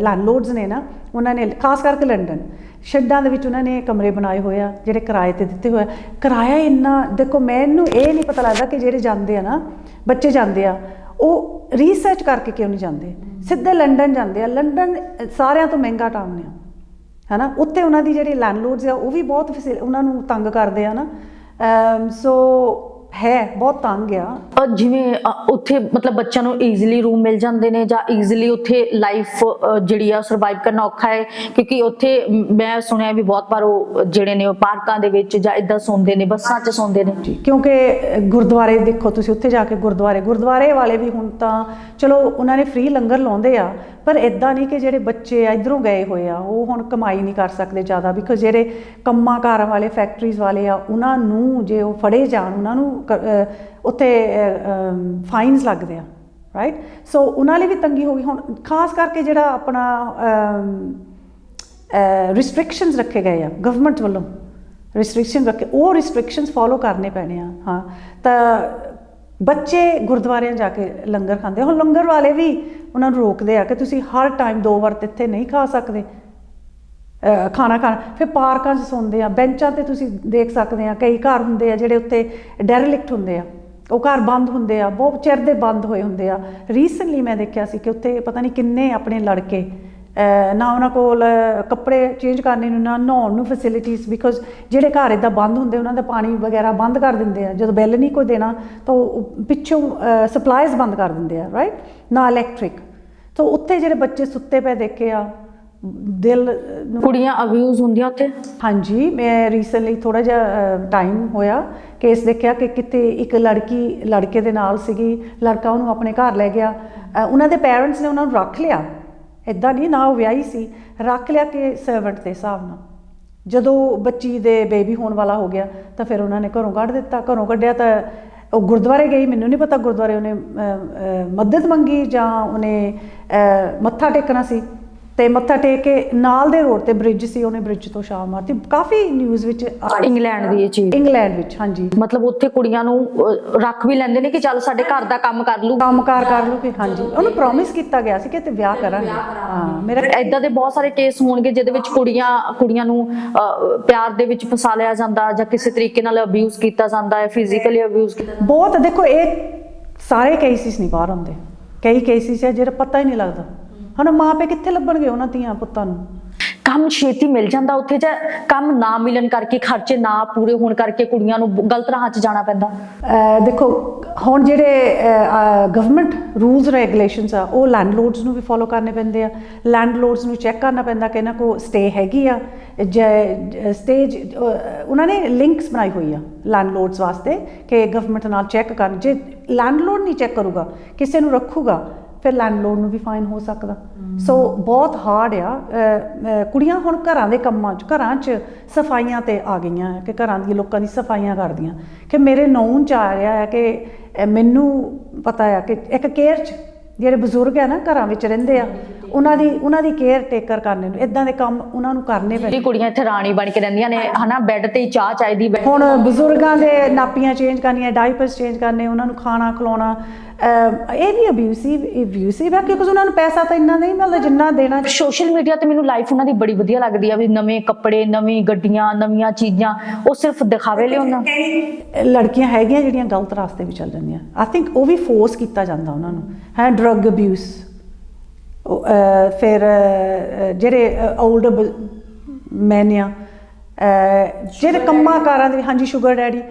ਲੈਂਡਲੋਰਡਸ ਨੇ ਨਾ, ਉਹਨਾਂ ਨੇ, ਖਾਸ ਕਰਕੇ ਲੰਡਨ ਸ਼ੈੱਡਾਂ ਦੇ ਵਿੱਚ ਉਹਨਾਂ ਨੇ ਕਮਰੇ ਬਣਾਏ ਹੋਏ ਆ, ਜਿਹੜੇ ਕਿਰਾਏ ਤੇ ਦਿੱਤੇ ਹੋਏ ਆ। ਕਿਰਾਇਆ ਇੰਨਾ, ਦੇਖੋ ਮੈਨੂੰ ਇਹ ਨਹੀਂ ਪਤਾ ਲੱਗਦਾ ਕਿ ਜਿਹੜੇ ਜਾਂਦੇ ਆ ਨਾ, ਬੱਚੇ ਜਾਂਦੇ ਆ ਉਹ ਰਿਸਰਚ ਕਰਕੇ ਕਿਉਂ ਨਹੀਂ ਜਾਂਦੇ? ਸਿੱਧੇ ਲੰਡਨ ਜਾਂਦੇ ਆ। ਲੰਡਨ ਸਾਰਿਆਂ ਤੋਂ ਮਹਿੰਗਾ ਟਾਊਨ ਆ। ਹਨਾ? ਉੱਥੇ ਉਹਨਾਂ ਦੀ ਜਿਹੜੀ ਲੈਂਡਲੋਰਡਸ ਆ, ਉਹ ਵੀ ਬਹੁਤ ਫੈਸਿਲ- ਉਹਨਾਂ ਨੂੰ ਤੰਗ ਕਰਦੇ ਆ ਨਾ। ਸੋ ਹੈ ਬਹੁਤ ਤੰਗ ਆ। ਅਹ ਜਿਵੇਂ ਉੱਥੇ ਮਤਲਬ ਬੱਚਿਆਂ ਨੂੰ ਈਜ਼ੀਲੀ ਰੂਮ ਮਿਲ ਜਾਂਦੇ ਨੇ ਜਾਂ ਈਜ਼ੀਲੀ ਉੱਥੇ ਲਾਈਫ ਜਿਹੜੀ ਆ ਸਰਵਾਈਵ ਕਰਨਾ ਔਖਾ ਹੈ। ਕਿਉਂਕਿ ਉੱਥੇ ਮ- ਮੈਂ ਸੁਣਿਆ ਵੀ ਬਹੁਤ ਵਾਰ ਉਹ ਜਿਹੜੇ ਨੇ ਉਹ ਪਾਰਕਾਂ ਦੇ ਵਿੱਚ ਜਾਂ ਇਦਾਂ ਸੌਂਦੇ ਨੇ ਬੱਸਾਂ 'ਚ ਸੌਂਦੇ ਨੇ। ਜੀ ਕਿਉਂਕਿ ਅ, ਗੁਰਦੁਆਰੇ ਦੇਖੋ ਤੁਸੀਂ ਉੱਥੇ ਜਾ ਕੇ ਗੁਰਦੁਆਰੇ ਗੁਰਦੁਆਰੇ ਵਾਲੇ ਵੀ ਹੁਣ ਤਾਂ ਚਲੋ ਉਹਨਾਂ ਨੇ ਫ੍ਰੀ ਲੰਗਰ ਲਾਉਂਦੇ ਆ ਪਰ ਇਦਾਂ ਨਹੀਂ ਕਿ ਜਿਹੜੇ ਬੱਚੇ ਆ, ਇਧਰੋਂ ਗਏ ਹੋਏ ਆ, ਉਹ ਹੁਣ ਕਮਾਈ ਨਹੀਂ ਕਰ ਸਕਦੇ ਜ਼ਿਆਦਾ ਬਿਕੋਜ਼ ਜਿਹੜੇ ਕੰਮਾਂ ਕਾਰਾਂ ਵਾਲੇ ਫੈਕਟਰੀਜ਼ ਵਾਲੇ ਆ, ਉਹਨਾਂ ਨੂੰ ਜੇ ਉਹ ਫੜੇ ਜਾਣ, ਉਹਨਾਂ ਨੂੰ ਕ- ਉੱਥੇ ਫਾਈਨਸ ਲੱਗਦੇ ਆ ਰਾਈਟ ਸੋ ਉਹਨਾਂ ਲਈ ਵੀ ਤੰਗੀ ਹੋ ਗਈ। ਹੁਣ ਖਾਸ ਕਰਕੇ ਜਿਹੜਾ ਆਪਣਾ ਰਿਸਟ੍ਰਿਕਸ਼ਨਸ ਰੱਖੇ ਗਏ ਆ ਗਵਰਨਮੈਂਟ ਵੱਲੋਂ ਰਿਸਟ੍ਰਿਕਸ਼ਨ ਰੱਖੇ, ਉਹ ਰਿਸਟ੍ਰਿਕਸ਼ਨਸ ਫੋਲੋ ਕਰਨੇ ਪੈਣੇ ਆ, ਹਾਂ। ਤਾਂ ਬੱਚੇ ਗੁਰਦੁਆਰਿਆਂ ਜਾ ਕੇ ਲੰਗਰ ਖਾਂਦੇ ਹੁਣ ਲੰਗਰ ਵਾਲੇ ਵੀ ਉਹਨਾਂ ਨੂੰ ਰੋਕਦੇ ਆ ਕਿ ਤੁਸੀਂ ਹਰ ਟਾਈਮ ਦੋ ਵਾਰ ਇੱਥੇ ਨਹੀਂ ਖਾ ਸਕਦੇ। ਖਾਣਾ ਖਾਣਾ। ਫਿਰ ਪਾਰਕਾਂ 'ਚ ਸੌਂਦੇ ਆ, ਬੈਂਚਾਂ ਤੇ ਤੁਸੀਂ ਦੇਖ ਸਕਦੇ ਆ, ਕਈ ਘਰ ਹੁੰਦੇ ਆ ਜਿਹੜੇ ਉੱਤੇ ਡੈਰਲਿਕਟ ਹੁੰਦੇ ਆ। ਉਹ ਘਰ ਬੰਦ ਹੁੰਦੇ ਆ, ਬਹੁਤ ਚਿਰ ਦੇ ਬੰਦ ਹੋਏ ਹੁੰਦੇ ਆ। ਰੀਸੈਂਟਲੀ ਮੈਂ ਦੇਖਿਆ ਸੀ ਕਿ ਉੱਥੇ ਪਤਾ ਨਹੀਂ ਕਿੰਨੇ ਆਪਣੇ ਲੜਕੇ ਨਾ ਉਹਨਾਂ ਕੋਲ ਕੱਪੜੇ ਚੇਂਜ ਕਰਨੇ ਨੂੰ ਨਾ ਨਹਾਉਣ ਨੂੰ ਫੈਸਿਲਿਟੀਆਂ ਬਿਕੋਜ਼ ਜਿਹੜੇ ਘਰ ਇਦਾਂ ਬੰਦ ਹੁੰਦੇ ਉਹਨਾਂ ਦਾ ਪਾਣੀ ਵਗੈਰਾ ਬੰਦ ਕਰ ਦਿੰਦੇ ਆ। ਜਦੋਂ ਬਿੱਲ ਨਹੀਂ ਕੋਈ ਦੇਣਾ ਤਾਂ ਉਹ ਪਿੱਛੋਂ ਸਪਲਾਈਜ਼ ਬੰਦ ਕਰ ਦਿੰਦੇ ਆ ਰਾਈਟ ਨਾ ਇਲੈਕਟ੍ਰਿਕ ਤਾਂ ਉੱਥੇ ਜਿਹੜੇ ਬੱਚੇ ਸੁੱਤੇ ਪਏ ਦੇਖੇ ਆ ਦਿਲ ਕੁੜੀਆਂ ਅਬਿਊਜ਼ ਹੁੰਦੀਆਂ ਉੱਥੇ? ਹਾਂਜੀ ਮੈਂ ਰੀਸੈਂਟਲੀ ਥੋੜਾ ਜਿਹਾ ਟਾਈਮ ਹੋਇਆ ਕੇਸ ਦੇਖਿਆ ਕਿ ਕਿਤੇ ਇੱਕ ਲੜਕੀ ਲੜਕੇ ਦੇ ਨਾਲ ਸੀਗੀ ਲੜਕਾ ਉਹਨੂੰ ਆਪਣੇ ਘਰ ਲੈ ਗਿਆ। ਉਹਨਾਂ ਦੇ ਪੈਰੈਂਟਸ ਨੇ ਉਹਨਾਂ ਨੂੰ ਰੱਖ ਲਿਆ। ਇਦਾਂ ਨਹੀਂ, ਨਾ ਉਹ ਵਿਆਹੀ ਸੀ, ਰੱਖ ਲਿਆ ਕਿ ਸਰਵੈਂਟ ਦੇ ਹਿਸਾਬ ਨਾਲ। ਜਦੋਂ ਬੱਚੀ ਦੇ ਬੇਬੀ ਹੋਣ ਵਾਲਾ ਹੋ ਗਿਆ, ਤਾਂ ਫਿਰ ਉਹਨਾਂ ਨੇ ਘਰੋਂ ਕੱਢ ਦਿੱਤਾ। ਘਰੋਂ ਕੱਢਿਆ ਤਾਂ ਉਹ ਗੁਰਦੁਆਰੇ ਗਈ, ਮੈਨੂੰ ਨਹੀਂ ਪਤਾ ਗੁਰਦੁਆਰੇ ਉਹਨੇ ਮਦਦ ਮੰਗੀ ਜਾਂ ਉਹਨੇ ਮੱਥਾ ਟੇਕਣਾ ਸੀ। ਤੇ ਮੱਥਾ ਟੇਕ ਕੇ ਨਾਲ ਦੇ ਰੋਡ ਤੇ ਬ੍ਰਿਜ ਸੀ ਉਹਨੇ ਬ੍ਰਿਜ ਤੋਂ ਛਾਲ ਮਾਰਤੀ। ਕਾਫੀ ਨਿਊਜ਼ ਵਿੱਚ ਆਈ। ਇੰਗਲੈਂਡ ਦੀ ਇਹ ਚੀਜ਼। ਇੰਗਲੈਂਡ ਵਿੱਚ ਹਾਂਜੀ। ਮਤਲਬ ਉੱਥੇ ਕੁੜੀਆਂ ਨੂੰ ਰੱਖ ਵੀ ਲੈਂਦੇ ਨੇ ਕਿ ਚੱਲ ਸਾਡੇ ਘਰ ਦਾ ਕੰਮ ਕਰ ਲੂ ਕੰਮਕਾਰ ਕਰ ਲੂ ਕਿ ਹਾਂਜੀ। ਉਹਨੂੰ ਪ੍ਰੋਮਿਸ ਕੀਤਾ ਗਿਆ ਸੀ ਕਿ ਤੇ ਵਿਆਹ ਕਰਾਂਗੇ। ਹਾਂ ਮੇਰਾ ਇਦਾਂ ਦੇ ਬਹੁਤ ਸਾਰੇ ਕੇਸ ਹੋਣਗੇ ਜਿਹਦੇ ਵਿੱਚ ਕੁੜੀਆਂ ਕੁੜੀਆਂ ਨੂੰ ਪਿਆਰ ਦੇ ਵਿੱਚ ਫਸਾ ਲਿਆ ਜਾਂਦਾ ਜਾਂ ਕਿਸੇ ਤਰੀਕੇ ਨਾਲ ਅਬਿਊਜ਼ ਕੀਤਾ ਜਾਂਦਾ ਹੈ ਫਿਜ਼ੀਕਲੀ ਅਬਿਊਜ਼ ਕੀਤਾ ਬਹੁਤ ਦੇਖੋ ਇਹ ਸਾਰੇ ਕੇਸਿਸ ਨਹੀਂ ਬਾਹਰ ਹੁੰਦੇ ਕਈ ਕੇਸਿਸ ਹੈ ਜਿਹੜਾ ਪਤਾ ਹੀ ਨਹੀਂ ਲੱਗਦਾ। ਹੁਣ ਮਾਂ ਪਿਓ ਕਿੱਥੇ ਲੱਭਣਗੇ ਉਹਨਾਂ ਧੀਆਂ ਪੁੱਤਾਂ ਨੂੰ? ਕੰਮ ਛੇਤੀ ਮਿਲ ਜਾਂਦਾ ਉੱਥੇ ਜਾਂ ਕੰਮ ਨਾ ਮਿਲਣ ਕਰਕੇ ਖਰਚੇ ਨਾ ਪੂਰੇ ਹੋਣ ਕਰਕੇ ਕੁੜੀਆਂ ਨੂੰ ਗਲਤ ਰਾਹਾਂ 'ਚ ਜਾਣਾ ਪੈਂਦਾ? ਦੇਖੋ ਹੁਣ ਜਿਹੜੇ ਗਵਰਨਮੈਂਟ ਰੂਲਸ ਰੈਗੂਲੇਸ਼ਨਸ ਆ ਉਹ ਲੈਂਡਲੋਰਡਸ ਨੂੰ ਵੀ ਫੋਲੋ ਕਰਨੇ ਪੈਂਦੇ ਆ। ਲੈਂਡਲੋਰਡਸ ਨੂੰ ਚੈੱਕ ਕਰਨਾ ਪੈਂਦਾ ਕਿ ਇਹਨਾਂ ਕੋ ਸਟੇ ਹੈਗੀ ਆ। ਸਟੇਜ ਉਹਨਾਂ ਨੇ ਲਿੰਕਸ ਬਣਾਈ ਹੋਈ ਆ ਲੈਂਡਲੋਰਡਸ ਵਾਸਤੇ ਕਿ ਗਵਰਨਮੈਂਟ ਨਾਲ ਚੈੱਕ ਕਰਨ। ਜੇ ਲੈਂਡਲੋਰਡ ਨਹੀਂ ਚੈੱਕ ਕਰੂਗਾ ਕਿਸੇ ਨੂੰ ਰੱਖੂਗਾ ਫਿਰ ਲੈਂਡਲੋਰਡ ਨੂੰ ਵੀ ਫਾਈਨ ਹੋ ਸਕਦਾ। ਸੋ ਬਹੁਤ ਹਾਰਡ ਆ। ਕੁੜੀਆਂ ਹੁਣ ਘਰਾਂ ਦੇ ਕੰਮਾਂ 'ਚ ਘਰਾਂ 'ਚ ਸਫਾਈਆਂ ਤੇ ਆ ਗਈਆਂ ਕਿ ਘਰਾਂ ਦੀ ਲੋਕਾਂ ਦੀ ਸਫਾਈਆਂ ਕਰਦੀਆਂ। ਕਿ ਮੇਰੇ ਨੌਨ ਚ ਆ ਰਿਹਾ ਹੈ ਕਿ ਮੈਨੂੰ ਪਤਾ ਆ ਕਿ ਇੱਕ ਕੇਅਰ 'ਚ ਜਿਹੜੇ ਬਜ਼ੁਰਗ ਆ ਨਾ ਘਰਾਂ ਵਿੱਚ ਰਹਿੰਦੇ ਆ ਉਹਨਾਂ ਦੀ ਉਹਨਾਂ ਦੀ ਕੇਅਰ ਟੇਕਰ ਕਰਨੇ ਨੂੰ ਇਦਾਂ ਦੇ ਕੰਮ ਉਹਨਾਂ ਨੂੰ ਕਰਨੇ ਪੈਂਦੇ। ਜਿਹੜੀ ਕੁੜੀਆਂ ਇੱਥੇ ਰਾਣੀ ਬਣ ਕੇ ਰਹਿੰਦੀਆਂ ਨੇ ਹਨਾ ਬੈੱਡ ਤੇ ਹੀ ਚਾਹ ਚਾਹੀਦੀ ਹੁਣ ਬਜ਼ੁਰਗਾਂ ਦੇ ਨਾਪੀਆਂ ਚੇਂਜ ਕਰਨੀਆਂ ਡਾਈਪਰਸ ਚੇਂਜ ਕਰਨੇ ਉਹਨਾਂ ਨੂੰ ਖਾਣਾ ਖਿਲਾਉਣਾ ਇਹ ਵੀ ਅਬਿਊਸਿਵ ਅਬਿਊਸਿਵ ਹੈ ਕਿਉਂਕਿ ਉਹਨਾਂ ਨੂੰ ਪੈਸਾ ਤਾਂ ਇੰਨਾ ਨਹੀਂ ਮਿਲਦਾ ਜਿੰਨਾ ਦੇਣਾ ਸੋਸ਼ਲ ਮੀਡੀਆ ਤੇ ਮੈਨੂੰ ਲਾਈਫ ਉਹਨਾਂ ਦੀ ਬੜੀ ਵਧੀਆ ਲੱਗਦੀ ਆ ਵੀ ਨਵੇਂ ਕੱਪੜੇ ਨਵੀਂ ਗੱਡੀਆਂ ਨਵੀਆਂ ਚੀਜ਼ਾਂ ਉਹ ਸਿਰਫ ਦਿਖਾਵੇ ਲਈ ਉਹਨਾਂ ਲੜਕੀਆਂ ਹੈਗੀਆਂ ਜਿਹੜੀਆਂ ਗਲਤ ਰਾਸਤੇ ਵੀ ਚੱਲ ਜਾਂਦੀਆਂ। ਆਈ ਥਿੰਕ ਉਹ ਵੀ ਫੋਰਸ ਕੀਤਾ ਜਾਂਦਾ ਉਹਨਾਂ ਨੂੰ। ਹੈ ਡਰੱਗ ਅਬਿਊਸ ਫਿਰ ਜਿਹੜੇ 올ਡ ਮੈਨ ਆ ਜਿਹੜੇ ਕੰਮਾਂ ਕਾਰਾਂ ਦੇ ਹਾਂਜੀ ਸ਼ੂਗਰ ਡੈਡੀ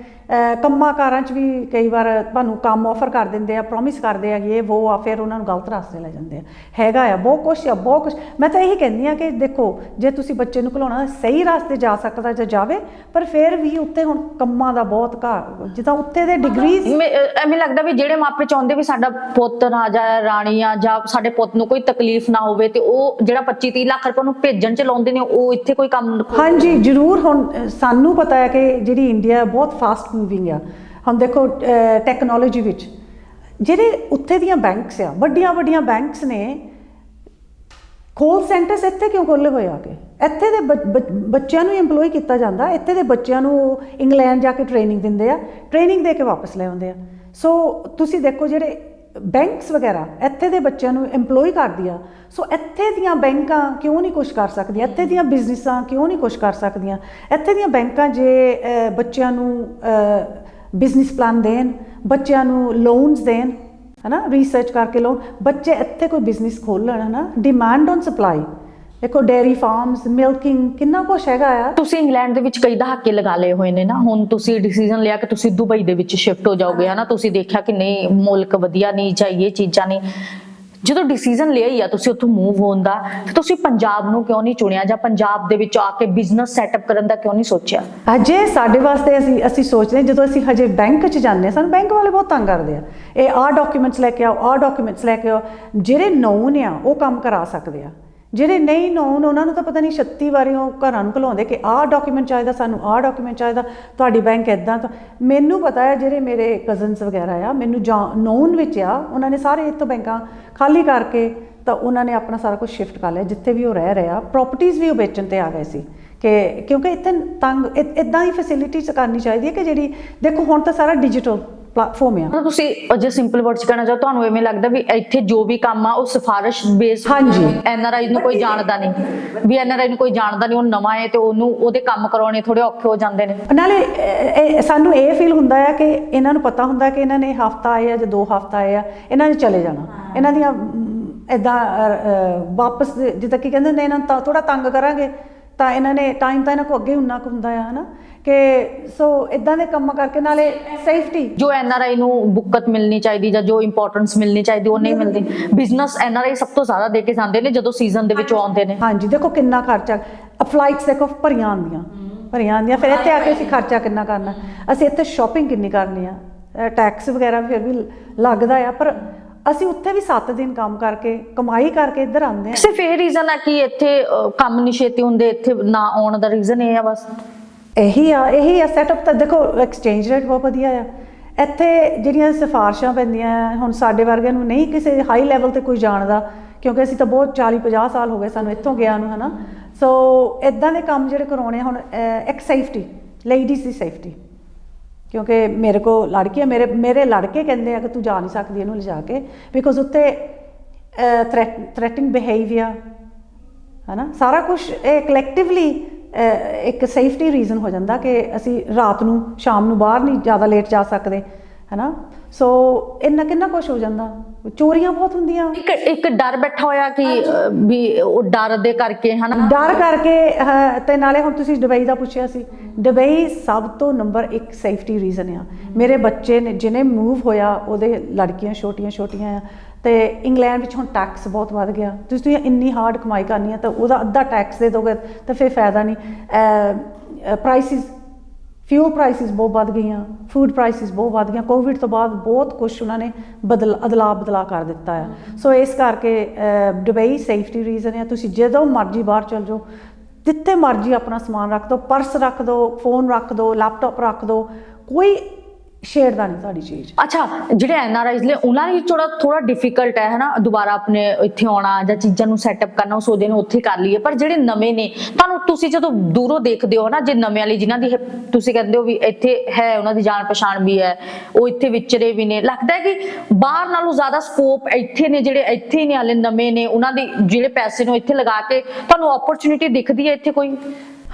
ਕੰਮਾਂ ਕਾਰਾਂ 'ਚ ਵੀ ਕਈ ਵਾਰ ਤੁਹਾਨੂੰ ਕੰਮ ਆਫਰ ਕਰ ਦਿੰਦੇ ਆ ਪ੍ਰੋਮਿਸ ਕਰਦੇ ਆ ਕਿ ਇਹ ਉਹ ਆ ਫਿਰ ਉਹਨਾਂ ਨੂੰ ਗਲਤ ਰਾਸਤੇ ਲੈ ਜਾਂਦੇ ਆ। ਹੈਗਾ ਆ ਬਹੁਤ ਕੁਛ ਆ ਬਹੁਤ ਕੁਛ। ਮੈਂ ਤਾਂ ਇਹੀ ਕਹਿੰਦੀ ਆ ਕਿ ਦੇਖੋ ਜੇ ਤੁਸੀਂ ਬੱਚੇ ਨੂੰ ਘਲਾਉਣਾ ਸਹੀ ਰਾਸਤੇ ਜਾ ਸਕਦਾ ਜਾਂ ਜਾਵੇ ਪਰ ਫਿਰ ਵੀ ਉੱਤੇ ਹੁਣ ਕੰਮਾਂ ਦਾ ਬਹੁਤ ਘਾ ਜਿੱਦਾਂ ਉੱਤੇ ਦੇ ਡਿਗਰੀਜ਼ ਐਵੇਂ ਲੱਗਦਾ ਵੀ ਜਿਹੜੇ ਮਾਪੇ ਚਾਹੁੰਦੇ ਵੀ ਸਾਡਾ ਪੁੱਤ ਰਾਜਾ ਰਾਣੀ ਆ ਜਾਂ ਸਾਡੇ ਪੁੱਤ ਨੂੰ ਕੋਈ ਤਕਲੀਫ ਨਾ ਹੋਵੇ ਤੇ ਉਹ ਜਿਹੜਾ 25 30 ਲੱਖ ਰੁਪਏ ਨੂੰ ਭੇਜਣ ਚ ਲਾਉਂਦੇ ਨੇ ਉਹ ਇੱਥੇ ਕੋਈ ਕੰਮ ਹਾਂਜੀ ਜ਼ਰੂਰ ਹੁਣ ਸਾਨੂੰ ਪਤਾ ਹੈ ਕਿ ਜਿਹੜੀ ਇੰਡੀਆ ਬਹੁਤ ਫਾਸਟ ਮੂਵਿੰਗ ਆ ਹੁਣ ਦੇਖੋ ਟੈਕਨੋਲੋਜੀ ਵਿੱਚ ਜਿਹੜੇ ਉੱਥੇ ਦੀਆਂ ਬੈਂਕਸ ਆ ਵੱਡੀਆਂ ਵੱਡੀਆਂ ਬੈਂਕਸ ਨੇ ਕੋਲ ਸੈਂਟਰਸ ਇੱਥੇ ਕਿਉਂ ਖੋਲੇ ਹੋਏ ਆ ਕੇ ਇੱਥੇ ਦੇ ਬੱਚਿਆਂ ਨੂੰ EMPLOY ਕੀਤਾ ਜਾਂਦਾ। ਇੱਥੇ ਦੇ ਬੱਚਿਆਂ ਨੂੰ ਇੰਗਲੈਂਡ ਜਾ ਕੇ ਟ੍ਰੇਨਿੰਗ ਦਿੰਦੇ ਆ ਟ੍ਰੇਨਿੰਗ ਦੇ ਕੇ ਵਾਪਸ ਲੈ ਆਉਂਦੇ ਆ। ਸੋ ਤੁਸੀਂ ਦੇਖੋ ਜਿਹੜੇ ਬੈਂਕਸ ਵਗੈਰਾ, ਇੱਥੇ ਦੇ ਬੱਚਿਆਂ ਨੂੰ EMPLOY ਕਰਦੀ ਆ। ਸੋ ਇੱਥੇ ਦੀਆਂ ਬੈਂਕਾਂ ਕਿਉਂ ਨਹੀਂ ਕੁਝ ਕਰ ਸਕਦੀਆਂ? ਇੱਥੇ ਦੀਆਂ ਬਿਜ਼ਨਸਾਂ ਕਿਉਂ ਨਹੀਂ ਕੁਝ ਕਰ ਸਕਦੀਆਂ? ਇੱਥੇ ਦੀਆਂ ਬੈਂਕਾਂ ਜੇ ਬੱਚਿਆਂ ਨੂੰ ਬਿਜ਼ਨਸ ਪਲਾਨ ਦੇਣ, ਬੱਚਿਆਂ ਨੂੰ ਲੋਨਸ ਦੇਣ, ਹਨਾ? ਰਿਸਰਚ ਕਰਕੇ ਲੋਨ ਬੱਚੇ ਇੱਥੇ ਕੋਈ ਬਿਜ਼ਨਸ ਖੋਲ੍ਹਣ ਹਨਾ? ਡਿਮਾਂਡ ਔਨ ਸਪਲਾਈ ਦੇਖੋ ਡੇਅਰੀ ਫਾਰਮਸ ਮਿਲਕਿੰਗ ਕਿੰਨਾ ਕੁਛ ਹੈਗਾ ਆ। ਤੁਸੀਂ ਇੰਗਲੈਂਡ ਦੇ ਵਿੱਚ ਕਈ ਦਹਾਕੇ ਲਗਾ ਲਏ ਹੋਏ ਨੇ ਨਾ। ਹੁਣ ਤੁਸੀਂ ਡਿਸੀਜਨ ਲਿਆ ਕਿ ਤੁਸੀਂ ਦੁਬਈ ਦੇ ਵਿੱਚ ਸ਼ਿਫਟ ਹੋ ਜਾਓਗੇ ਹਨਾ? ਤੁਸੀਂ ਦੇਖਿਆ ਕਿ ਨਹੀਂ ਮੁਲਕ ਵਧੀਆ ਨਹੀਂ ਚਾਹੀਏ ਚੀਜ਼ਾਂ ਨਹੀਂ। ਜਦੋਂ ਡਿਸੀਜਨ ਲਿਆ ਹੀ ਆ ਤੁਸੀਂ ਉੱਥੋਂ ਮੂਵ ਹੋਣ ਦਾ ਤੇ ਤੁਸੀਂ ਪੰਜਾਬ ਨੂੰ ਕਿਉਂ ਨਹੀਂ ਚੁਣਿਆ? ਜਾਂ ਪੰਜਾਬ ਦੇ ਵਿੱਚ ਆ ਕੇ ਬਿਜ਼ਨਸ ਸੈਟਅਪ ਕਰਨ ਦਾ ਕਿਉਂ ਨਹੀਂ ਸੋਚਿਆ? ਅਜੇ ਸਾਡੇ ਵਾਸਤੇ ਅਸੀਂ ਅਸੀਂ ਸੋਚਦੇ ਜਦੋਂ ਅਸੀਂ ਹਜੇ ਬੈਂਕ 'ਚ ਜਾਂਦੇ ਹਾਂ, ਸਾਨੂੰ ਬੈਂਕ ਵਾਲੇ ਬਹੁਤ ਤੰਗ ਕਰਦੇ ਆ। ਇਹ ਆਹ ਡਾਕੂਮੈਂਟਸ ਲੈ ਕੇ ਆਓ ਆਹ ਡਾਕੂਮੈਂਟਸ ਲੈ ਕੇ ਆਓ। ਜਿਹੜੇ ਨੋਨ ਆ ਉਹ ਕੰਮ ਕਰਾ ਸਕਦੇ ਆ। ਜਿਹੜੇ ਨਹੀਂ ਨੋਨ ਉਹਨਾਂ ਨੂੰ ਤਾਂ ਪਤਾ ਨਹੀਂ 36 ਵਾਰੀ ਉਹ ਘਰਾਂ ਨੂੰ ਘਲਾਉਂਦੇ ਕਿ ਆਹ ਡਾਕੂਮੈਂਟ ਚਾਹੀਦਾ, ਸਾਨੂੰ ਆਹ ਡਾਕੂਮੈਂਟ ਚਾਹੀਦਾ, ਤੁਹਾਡੀ ਬੈਂਕ ਇਦਾਂ ਤਾਂ। ਮੈਨੂੰ ਪਤਾ ਹੈ ਜਿਹੜੇ ਮੇਰੇ ਕਜ਼ਨਸ ਵਗੈਰਾ ਆ, ਮੈਨੂੰ ਨੋਨ ਵਿੱਚ ਆ, ਉਹਨਾਂ ਨੇ ਸਾਰੇ ਇੱਥੋਂ ਬੈਂਕਾਂ ਖਾਲੀ ਕਰਕੇ ਤਾਂ ਉਹਨਾਂ ਨੇ ਆਪਣਾ ਸਾਰਾ ਕੁਝ ਸ਼ਿਫਟ ਕਰ ਲਿਆ, ਜਿੱਥੇ ਵੀ ਉਹ ਰਹਿ ਰਿਹਾ ਪ੍ਰਾਪਰਟੀਆਂ ਵੀ ਉਹ ਵੇਚਣ ਤੇ ਆ ਗਏ ਸੀ। ਕਿ ਕਿਉਂਕਿ ਇੱਥੇ ਤੰਗ ਇਦਾਂ ਹੀ ਫੈਸਿਲਿਟੀਜ਼ ਕਰਨੀ ਚਾਹੀਦੀ ਹੈ ਕਿ ਜਿਹੜੀ, ਦੇਖੋ ਹੁਣ ਤਾਂ ਸਾਰਾ ਡਿਜੀਟਲ ਪਲੇਟਫਾਰਮ ਆ। ਤਾਂ ਤੁਸੀਂ ਜੇ ਸਿੰਪਲ ਵਰਡਸ ਕਹਿਣਾ ਚਾਹੋ ਤੁਹਾਨੂੰ ਐਵੇਂ ਲੱਗਦਾ ਵੀ ਇੱਥੇ ਜੋ ਵੀ ਕੰਮ ਆ ਉਹ ਸਿਫਾਰਿਸ਼ ਬੇਸ ਹਾਂਜੀ। ਐਨਆਰਆਈ ਨੂੰ ਕੋਈ ਜਾਣਦਾ ਨਹੀਂ। ਵੀ ਐਨਆਰਆਈ ਨੂੰ ਕੋਈ ਜਾਣਦਾ ਨਹੀਂ ਉਹ ਨਵਾਂ ਹੈ ਤੇ ਉਹਨੂੰ ਉਹਦੇ ਕੰਮ ਕਰਾਉਣੇ ਥੋੜੇ ਔਖੇ ਹੋ ਜਾਂਦੇ ਨੇ। ਨਾਲੇ ਇਹ- ਸਾਨੂੰ ਇਹ ਫੀਲ ਹੁੰਦਾ ਹੈ ਕਿ ਇਹਨਾਂ ਨੂੰ ਪਤਾ ਹੁੰਦਾ ਕਿ ਇਹਨਾਂ ਨੇ ਹਫਤਾ ਆਏ ਆ ਜਾਂ ਦੋ ਹਫਤਾ ਆਏ ਆ ਇਹਨਾਂ ਨੇ ਚਲੇ ਜਾਣਾ। ਇਹਨਾਂ ਦੀਆਂ ਇਦਾਂ ਵਾਪਸ ਜਿੱਦਾਂ ਕਿ ਕਹਿੰਦੇ ਨੇ ਇਹਨਾਂ ਨੂੰ ਤਾਂ ਥੋੜਾ ਤੰਗ ਕਰਾਂਗੇ ਤਾਂ ਇਹਨਾਂ ਨੇ ਟਾਈਮ ਤਾਂ ਇਹਨਾਂ ਕੋ ਅੱਗੇ ਉਨਾ ਕੁ ਹੁੰਦਾ ਆ ਹਨਾ? ਕਿ ਸੋ ਇਦਾਂ ਦੇ ਕੰਮ ਕਰਕੇ ਨਾਲੇ ਸੇਫਟੀ ਜੋ ਐਨਆਰਆਈ ਨੂੰ ਬੁੱਕਤ ਮਿਲਣੀ ਚਾਹੀਦੀ ਜਾਂ ਜੋ ਇੰਪੋਰਟੈਂਸ ਮਿਲਣੀ ਚਾਹੀਦੀ ਉਹ ਨਹੀਂ ਮਿਲਦੀ। ਬਿਜ਼ਨਸ ਐਨਆਰਆਈ ਸਭ ਤੋਂ ਜ਼ਿਆਦਾ ਦੇ ਕੇ ਜਾਂਦੇ ਨੇ ਜਦੋਂ ਸੀਜ਼ਨ ਦੇ ਵਿੱਚ ਆਉਂਦੇ ਨੇ। ਹਾਂਜੀ ਦੇਖੋ ਕਿੰਨਾ ਖਰਚਾ। ਫਲਾਈਟਸ ਦੇਖੋ ਭਰੀਆਂ ਆਉਂਦੀਆਂ। ਭਰੀਆਂ ਆਉਂਦੀਆਂ। ਫਿਰ ਇੱਥੇ ਆ ਕੇ ਅਸੀਂ ਖਰਚਾ ਕਿੰਨਾ ਕਰਨਾ। ਅਸੀਂ ਇੱਥੇ ਸ਼ਾਪਿੰਗ ਕਿੰਨੀ ਕਰਨੀ ਆ। ਟੈਕਸ ਵਗੈਰਾ ਫਿਰ ਵੀ ਲੱਗਦਾ ਆ ਪਰ ਅਸੀਂ ਉੱਥੇ ਵੀ 7 ਦਿਨ ਕੰਮ ਕਰਕੇ ਕਮਾਈ ਕਰਕੇ ਇੱਧਰ ਆਉਂਦੇ ਆ। ਸਿਰਫ ਇਹ ਰੀਜ਼ਨ ਹੈ ਕਿ ਇੱਥੇ ਕੰਮ ਨਹੀਂ ਛੇਤੀ ਹੁੰਦੇ ਇੱਥੇ ਨਾ ਆਉਣ ਦਾ ਰੀਜ਼ਨ ਇਹ ਆ ਬਸ। ਇਹੀ ਆ ਇਹੀ ਆ ਸੈਟਅਪ ਤਾਂ ਦੇਖੋ ਐਕਸਚੇਂਜ ਰੇਟ ਬਹੁਤ ਵਧੀਆ ਆ। ਇੱਥੇ ਜਿਹੜੀਆਂ ਸਿਫਾਰਸ਼ਾਂ ਪੈਂਦੀਆਂ, ਹੁਣ ਸਾਡੇ ਵਰਗਿਆਂ ਨੂੰ ਨਹੀਂ ਕਿਸੇ ਹਾਈ ਲੈਵਲ ਤੇ ਕੋਈ ਜਾਣਦਾ, ਕਿਉਂਕਿ ਅਸੀਂ ਤਾਂ ਬਹੁਤ 40 50 ਸਾਲ ਹੋ ਗਏ ਸਾਨੂੰ ਇੱਥੋਂ ਗਿਆ ਨੂੰ, ਹਨਾ। ਸੋ ਇਦਾਂ ਦੇ ਕੰਮ ਜਿਹੜੇ ਕਰਾਉਣੇ ਆ, ਹੁਣ ਇੱਕ ਸੇਫਟੀ ਲੇਡੀਜ਼ ਦੀ ਸੇਫਟੀ ਕਿਉਂਕਿ ਮੇਰੇ ਕੋ ਲੜਕੀਆਂ, ਮੇਰੇ ਮੇਰੇ ਲੜਕੇ ਕਹਿੰਦੇ ਆ ਕਿ ਤੂੰ ਜਾ ਨਹੀਂ ਸਕਦੀ ਇਹਨੂੰ ਲਿਜਾ ਕੇ ਬਿਕੋਜ਼ ਉੱਤੇ ਥ੍ਰੈਟਿੰਗ ਬਿਹੇਵੀਅਰ ਹਨਾ। ਸਾਰਾ ਕੁਝ ਇਹ ਕਲੈਕਟਿਵਲੀ ਇੱਕ ਸੇਫਟੀ ਰੀਜ਼ਨ ਹੋ ਜਾਂਦਾ ਕਿ ਅਸੀਂ ਰਾਤ ਨੂੰ ਸ਼ਾਮ ਨੂੰ ਬਾਹਰ ਨਹੀਂ ਜ਼ਿਆਦਾ ਲੇਟ ਜਾ ਸਕਦੇ ਹਨਾ? ਸੋ ਇੰਨਾ ਕਿੰਨਾ ਕੁਝ ਹੋ ਜਾਂਦਾ? ਚੋਰੀਆਂ ਬਹੁਤ ਹੁੰਦੀਆਂ। ਇੱਕ ਇੱਕ ਡਰ ਬੈਠਾ ਹੋਇਆ ਕਿ ਵੀ ਉਹ ਡਰ ਦੇ ਕਰਕੇ ਹਨਾ? ਡਰ ਕਰਕੇ ਤੇ ਨਾਲੇ ਹੁਣ ਤੁਸੀਂ ਦੁਬਈ ਦਾ ਪੁੱਛਿਆ ਸੀ। ਦੁਬਈ ਸਭ ਤੋਂ ਨੰਬਰ 1 ਸੇਫਟੀ ਰੀਜ਼ਨ ਆ। ਮੇਰੇ ਬੱਚੇ ਨੇ ਜਿਹਨੇ ਮੂਵ ਹੋਇਆ ਉਹਦੇ ਲੜਕੀਆਂ ਛੋਟੀਆਂ ਛੋਟੀਆਂ ਆ। ਤੇ ਇੰਗਲੈਂਡ ਵਿੱਚ ਹੁਣ ਟੈਕਸ ਬਹੁਤ ਵੱਧ ਗਿਆ। ਤੁਸੀਂ ਤੁਸੀਂ ਇੰਨੀ ਹਾਰਡ ਕਮਾਈ ਕਰਨੀ ਆ ਤਾਂ ਉਹਦਾ ਅੱਧਾ ਟੈਕਸ ਦੇ ਦੋਗੇ ਤਾਂ ਫਿਰ ਫਾਇਦਾ ਨਹੀਂ। ਪ੍ਰਾਈਸਿਸ ਫਿਊਲ ਪ੍ਰਾਈਸਿਸ ਬਹੁਤ ਵੱਧ ਗਈਆਂ ਫੂਡ ਪ੍ਰਾਈਸਿਸ ਬਹੁਤ ਵੱਧ ਗਈਆਂ। ਕੋਵਿਡ ਤੋਂ ਬਾਅਦ ਬਹੁਤ ਕੁਝ ਉਹਨਾਂ ਨੇ ਬਦਲ ਅਦਲਾ ਬਦਲਾ ਕਰ ਦਿੱਤਾ ਆ। ਸੋ ਇਸ ਕਰਕੇ ਦੁਬਈ ਸੇਫਟੀ ਰੀਜ਼ਨ ਹੈ ਤੁਸੀਂ ਜਦੋਂ ਮਰਜ਼ੀ ਬਾਹਰ ਚਲ ਜਾਓ ਜਿੱਥੇ ਮਰਜ਼ੀ ਆਪਣਾ ਸਮਾਨ ਰੱਖ ਦਿਓ ਪਰਸ ਰੱਖ ਦਿਓ ਫੋਨ ਰੱਖ ਦਿਓ ਲੈਪਟਾਪ ਰੱਖ ਦਿਓ ਕੋਈ ਛੇੜਦਾ ਨਹੀਂ ਸਾਡੀ ਚੀਜ਼। ਅੱਛਾ, ਜਿਹੜੇ ਐਨਆਰਆਈਜ਼ ਨੇ, ਉਹਨਾਂ ਲਈ ਥੋੜਾ ਥੋੜਾ ਡਿਫਿਕਲਟ ਹੈ, ਹਨਾ? ਦੁਬਾਰਾ ਆਪਣੇ ਇੱਥੇ ਆਉਣਾ ਜਾਂ ਚੀਜ਼ਾਂ ਨੂੰ ਸੈਟਅਪ ਕਰਨਾ, ਉਹ ਸੋਚਦੇ ਨੇ ਉੱਥੇ ਕਰ ਲਈਏ। ਪਰ ਜਿਹੜੇ ਨਵੇਂ ਨੇ, ਤੁਹਾਨੂੰ ਤੁਸੀਂ ਜਦੋਂ ਦੂਰੋਂ ਦੇਖਦੇ ਹੋ ਨਾ ਜੇ ਨਵੇਂ ਵਾਲੇ ਜਿਨ੍ਹਾਂ ਦੀ ਤੁਸੀਂ ਕਹਿੰਦੇ ਹੋ ਵੀ ਇੱਥੇ ਹੈ, ਉਹਨਾਂ ਦੀ ਜਾਣ ਪਛਾਣ ਵੀ ਹੈ, ਉਹ ਇੱਥੇ ਵਿਚਰੇ ਵੀ ਨੇ। ਲੱਗਦਾ ਹੈ ਕਿ ਬਾਹਰ ਨਾਲੋਂ ਜ਼ਿਆਦਾ ਸਕੋਪ ਇੱਥੇ ਨੇ, ਜਿਹੜੇ ਇੱਥੇ ਨੇ, ਹਾਲੇ ਨਵੇਂ ਨੇ, ਉਹਨਾਂ ਦੇ ਜਿਹੜੇ ਪੈਸੇ ਨੂੰ ਇੱਥੇ ਲਗਾ ਕੇ ਤੁਹਾਨੂੰ ਓਪਰਚ्युनिटी ਦਿਖਦੀ ਹੈ ਇੱਥੇ ਕੋਈ?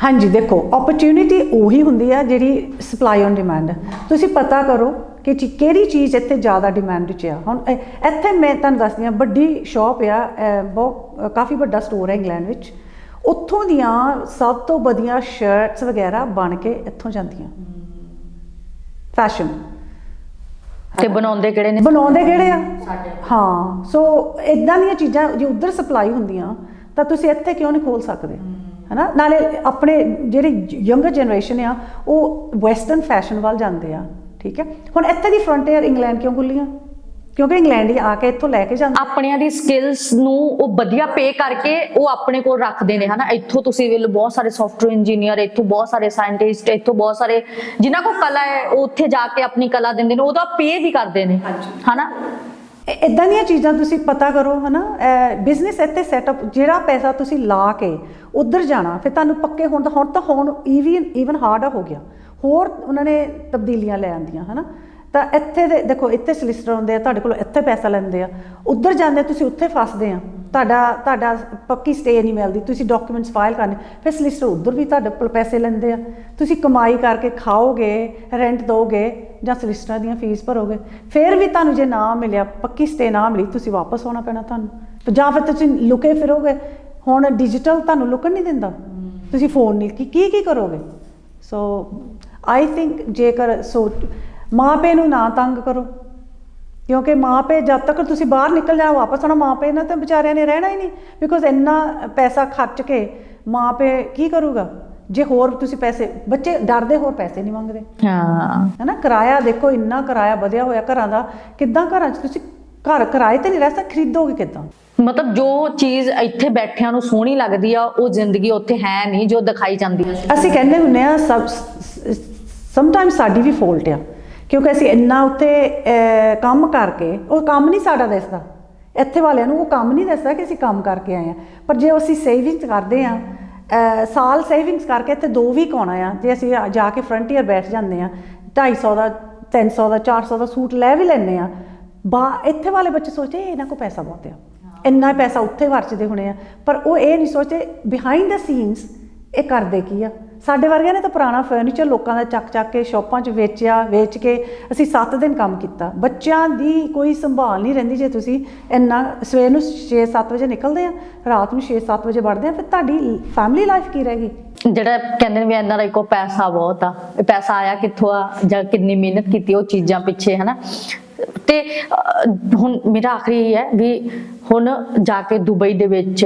ਹਾਂਜੀ ਦੇਖੋ ਓਪਰਚੁਨਿਟੀ ਉਹੀ ਹੁੰਦੀ ਆ ਜਿਹੜੀ ਸਪਲਾਈ ਔਨ ਡਿਮਾਂਡ ਤੁਸੀਂ ਪਤਾ ਕਰੋ ਕਿ ਕਿਹੜੀ ਚੀਜ਼ ਇੱਥੇ ਜ਼ਿਆਦਾ ਡਿਮਾਂਡ 'ਚ ਆ। ਹੁਣ ਇੱਥੇ ਮੈਂ ਤੁਹਾਨੂੰ ਦੱਸਦੀ ਆ ਵੱਡੀ ਸ਼ਾਪ ਆ ਬਹੁਤ ਕਾਫੀ ਵੱਡਾ ਸਟੋਰ ਹੈ ਇੰਗਲੈਂਡ ਵਿੱਚ। ਉੱਥੋਂ ਦੀਆਂ ਸਭ ਤੋਂ ਵਧੀਆ ਸ਼ਰਟਸ ਵਗੈਰਾ ਬਣ ਕੇ ਇੱਥੋਂ ਜਾਂਦੀਆਂ। ਫੈਸ਼ਨ ਤੇ ਬਣਾਉਂਦੇ ਕਿਹੜੇ ਨੇ? ਬਣਾਉਂਦੇ ਕਿਹੜੇ ਆ? ਹਾਂ ਸੋ ਇਦਾਂ ਦੀਆਂ ਚੀਜ਼ਾਂ ਜੇ ਉਧਰ ਸਪਲਾਈ ਹੁੰਦੀਆਂ ਤਾਂ ਤੁਸੀਂ ਇੱਥੇ ਕਿਉਂ ਨਹੀਂ ਖੋਲ ਸਕਦੇ? ਹਨਾ? ਨਾਲੇ ਆਪਣੇ ਜਿਹੜੀ ਯੰਗਰ ਜਨਰੇਸ਼ਨ ਆ ਉਹ ਵੈਸਟਰਨ ਫੈਸ਼ਨ ਵੱਲ ਜਾਂਦੇ ਆ ਠੀਕ ਹੈ? ਹੁਣ ਇੱਥੇ ਦੀ ਫਰੰਟੀਅਰ ਇੰਗਲੈਂਡ ਕਿਉਂ ਖੁੱਲੀਆਂ ਕਿਉਂਕਿ ਇੰਗਲੈਂਡ ਹੀ ਆ ਕੇ ਇੱਥੋਂ ਲੈ ਕੇ ਜਾਂਦੇ ਆਪਣਿਆਂ ਦੀ ਸਕਿੱਲਸ ਨੂੰ ਉਹ ਵਧੀਆ ਪੇ ਕਰਕੇ ਉਹ ਆਪਣੇ ਕੋਲ ਰੱਖਦੇ ਨੇ ਹਨਾ? ਇੱਥੋਂ ਤੁਸੀਂ ਵੇਖ ਲਓ ਬਹੁਤ ਸਾਰੇ ਸੌਫਟਵੇਅਰ ਇੰਜੀਨੀਅਰ ਇੱਥੋਂ ਬਹੁਤ ਸਾਰੇ ਸਾਇੰਟਿਸਟ ਇੱਥੋਂ ਬਹੁਤ ਸਾਰੇ ਜਿਨ੍ਹਾਂ ਕੋਲ ਕਲਾ ਹੈ ਉਹ ਉੱਥੇ ਜਾ ਕੇ ਆਪਣੀ ਕਲਾ ਦਿੰਦੇ ਨੇ ਉਹਦਾ ਪੇ ਵੀ ਕਰਦੇ ਨੇ ਹਨਾ? ਇਦਾਂ ਦੀਆਂ ਚੀਜ਼ਾਂ ਤੁਸੀਂ ਪਤਾ ਕਰੋ, ਹਨਾ? ਬਿਜ਼ਨਸ ਇੱਥੇ ਸੈਟਅਪ ਜਿਹੜਾ ਪੈਸਾ ਤੁਸੀਂ ਲਾ ਕੇ ਉਧਰ ਜਾਣਾ, ਫਿਰ ਤੁਹਾਨੂੰ ਪੱਕੇ ਹੋਣ ਦਾ ਹੁਣ ਤਾਂ ਹੁਣ ਈਵਨ ਈਵਨ ਹਾਰਡ ਹੋ ਗਿਆ। ਹੋਰ ਉਹਨਾਂ ਨੇ ਤਬਦੀਲੀਆਂ ਲੈ ਆਂਦੀਆਂ, ਹਨਾ? ਤਾਂ ਇੱਥੇ ਦੇ, ਦੇਖੋ, ਇੱਥੇ ਸਲਿਸਟਰ ਹੁੰਦੇ ਆ, ਤੁਹਾਡੇ ਕੋਲ ਇੱਥੇ ਪੈਸਾ ਲੈਂਦੇ ਆ। ਉੱਧਰ ਜਾਂਦੇ ਤੁਸੀਂ ਉੱਥੇ ਫਸਦੇ ਆ। ਤੁਹਾਡਾ ਤੁਹਾਡਾ ਪੱਕੀ ਸਟੇ ਨਹੀਂ ਮਿਲਦੀ, ਤੁਸੀਂ ਡਾਕੂਮੈਂਟਸ ਫਾਈਲ ਕਰਨੇ। ਫਿਰ ਸਲਿਸਟਰ ਉੱਧਰ ਵੀ ਤੁਹਾਡੇ ਕੋਲ ਪੈਸੇ ਲੈਂਦੇ ਆ। ਤੁਸੀਂ ਕਮਾਈ ਕਰਕੇ ਖਾਓਗੇ ਰੈਂਟ ਦੋਗੇ, ਜਾਂ ਸਲਿਸਟਰਾਂ ਦੀਆਂ ਫੀਸ ਭਰੋਗੇ। ਫਿਰ ਵੀ ਤੁਹਾਨੂੰ ਜੇ ਨਾ ਮਿਲਿਆ, ਪੱਕੀ ਸਟੇ ਨਾ ਮਿਲੀ, ਤੁਸੀਂ ਵਾਪਸ ਆਉਣਾ ਪੈਣਾ ਤੁਹਾਨੂੰ। ਜਾਂ ਫਿਰ ਤੁਸੀਂ ਲੁਕੇ ਫਿਰੋਗੇ। ਹੁਣ ਡਿਜੀਟਲ ਤੁਹਾਨੂੰ ਲੁਕਣ ਨਹੀਂ ਦਿੰਦਾ। ਤੁਸੀਂ ਫੋਨ ਨਹੀਂ, ਕੀ ਕੀ ਕਰੋਗੇ? ਸੋ ਆਈ ਥਿੰਕ ਜੇਕਰ ਸੋ ਮਾਪੇ ਨੂੰ ਨਾ ਤੰਗ ਕਰੋ। ਕਿਉਂਕਿ ਮਾਪੇ ਜਦ ਤੱਕ ਤੁਸੀਂ ਬਾਹਰ ਨਿਕਲ ਜਾਣਾ ਵਾਪਸ ਆਉਣਾ ਮਾਪੇ ਨਾਲ ਤਾਂ ਵਿਚਾਰਿਆਂ ਨੇ ਰਹਿਣਾ ਹੀ ਨਹੀਂ। ਬਿਕੋਜ਼ ਇੰਨਾ ਪੈਸਾ ਖਰਚ ਕੇ ਮਾਪੇ ਕੀ ਕਰੂਗਾ? ਜੇ ਹੋਰ ਤੁਸੀਂ ਪੈਸੇ ਬੱਚੇ ਡਰਦੇ ਹੋਰ ਪੈਸੇ ਨਹੀਂ ਮੰਗਦੇ। ਹਾਂ। ਹੈਨਾ? ਕਿਰਾਇਆ ਦੇਖੋ ਇੰਨਾ ਕਿਰਾਇਆ ਵਧਿਆ ਹੋਇਆ ਘਰਾਂ ਦਾ। ਕਿੱਦਾਂ ਘਰਾਂ 'ਚ ਤੁਸੀਂ ਘਰ ਕਿਰਾਏ ਤੇ ਨਹੀਂ ਰਹਿ ਸਕਦੇ ਖਰੀਦੋਗੇ ਕਿੱਦਾਂ? ਮਤਲਬ ਜੋ ਚੀਜ਼ ਇੱਥੇ ਬੈਠਿਆਂ ਨੂੰ ਸੋਹਣੀ ਲੱਗਦੀ ਆ ਉਹ ਜ਼ਿੰਦਗੀ ਉੱਥੇ ਹੈ ਨਹੀਂ ਜੋ ਦਿਖਾਈ ਜਾਂਦੀ ਅਸੀਂ ਕਹਿੰਦੇ ਹੁੰਨੇ ਆ ਸਭ ਸਮਟਾਈਮ ਸਾਡੀ ਵੀ ਫੋਲਟ ਆ। ਕਿਉਂਕਿ ਅਸੀਂ ਇੰਨਾ ਉੱਤੇ ਅਹ, ਕੰਮ ਕਰਕੇ ਉਹ ਕੰਮ ਨਹੀਂ ਸਾਡਾ ਦਿਸਦਾ। ਇੱਥੇ ਵਾਲਿਆਂ ਨੂੰ ਉਹ ਕੰਮ ਨਹੀਂ ਦਿਸਦਾ ਕਿ ਅਸੀਂ ਕੰਮ ਕਰਕੇ ਆਏ ਆ ਪਰ ਜੇ ਅਸੀਂ ਸੇਵਿੰਗਸ ਕਰਦੇ ਆ ਸਾਲ ਸੇਵਿੰਗਸ ਕਰਕੇ ਇੱਥੇ ਦੋ ਵੀਕ ਆਉਣਾ ਆ। ਜੇ ਅਸੀਂ ਜਾ ਕੇ ਫਰੰਟੀਅਰ ਬੈਠ ਜਾਂਦੇ ਆ 250 ਦਾ 300 ਦਾ 400 ਦਾ ਸੂਟ ਲੈ ਵੀ ਲੈਂਦੇ ਆ ਬਾ ਇੱਥੇ ਵਾਲੇ ਬੱਚੇ ਸੋਚਦੇ "ਇਹ ਇਹਨਾਂ ਕੋਲ ਪੈਸਾ ਬਹੁਤ ਆ। ਇੰਨਾ ਪੈਸਾ ਉੱਥੇ ਵਰਚਦੇ ਹੋਣੇ ਆ। ਪਰ ਉਹ ਇਹ ਨਹੀਂ ਸੋਚਦੇ ਬਿਹਾਈਂਡ ਦਾ ਸੀਨਸ ਇਹ ਕਰਦੇ ਕੀ ਆ? ਸਾਡੇ ਵਰਗਿਆਂ ਨੇ ਤਾਂ ਪੁਰਾਣਾ ਫਰਨੀਚਰ ਲੋਕਾਂ ਦਾ ਚੱਕ ਚੱਕ ਕੇ ਸ਼ਾਪਾਂ 'ਚ ਵੇਚਿਆ, ਵੇਚ ਕੇ ਅਸੀਂ 7 ਦਿਨ ਕੰਮ ਕੀਤਾ। ਬੱਚਿਆਂ ਦੀ ਕੋਈ ਸੰਭਾਲ ਨਹੀਂ ਰਹਿੰਦੀ ਜੇ ਤੁਸੀਂ ਇੰਨਾ ਸਵੇਰ ਨੂੰ 6-7 ਵਜੇ ਨਿਕਲਦੇ ਆ, ਰਾਤ ਨੂੰ 6-7 ਵਜੇ ਵੜਦੇ ਆ, ਫਿਰ ਤੁਹਾਡੀ ਫੈਮਿਲੀ ਲਾਈਫ ਕੀ ਰਹੇਗੀ? ਜਿਹੜਾ ਕਹਿੰਦੇ ਨੇ ਵੀ ਐਨਆਰਆਈ ਕੋ ਪੈਸਾ ਬਹੁਤ ਆ ਪੈਸਾ ਆਇਆ ਕਿੱਥੋਂ ਆ ਜਾਂ ਕਿੰਨੀ ਮਿਹਨਤ ਕੀਤੀ ਉਹ ਚੀਜ਼ਾਂ ਪਿੱਛੇ, ਹਨਾ? ਤੇ ਹੁਣ ਮੇਰਾ ਆਖਰੀ ਇਹ ਹੈ ਵੀ ਹੁਣ ਜਾ ਕੇ ਦੁਬਈ ਦੇ ਵਿੱਚ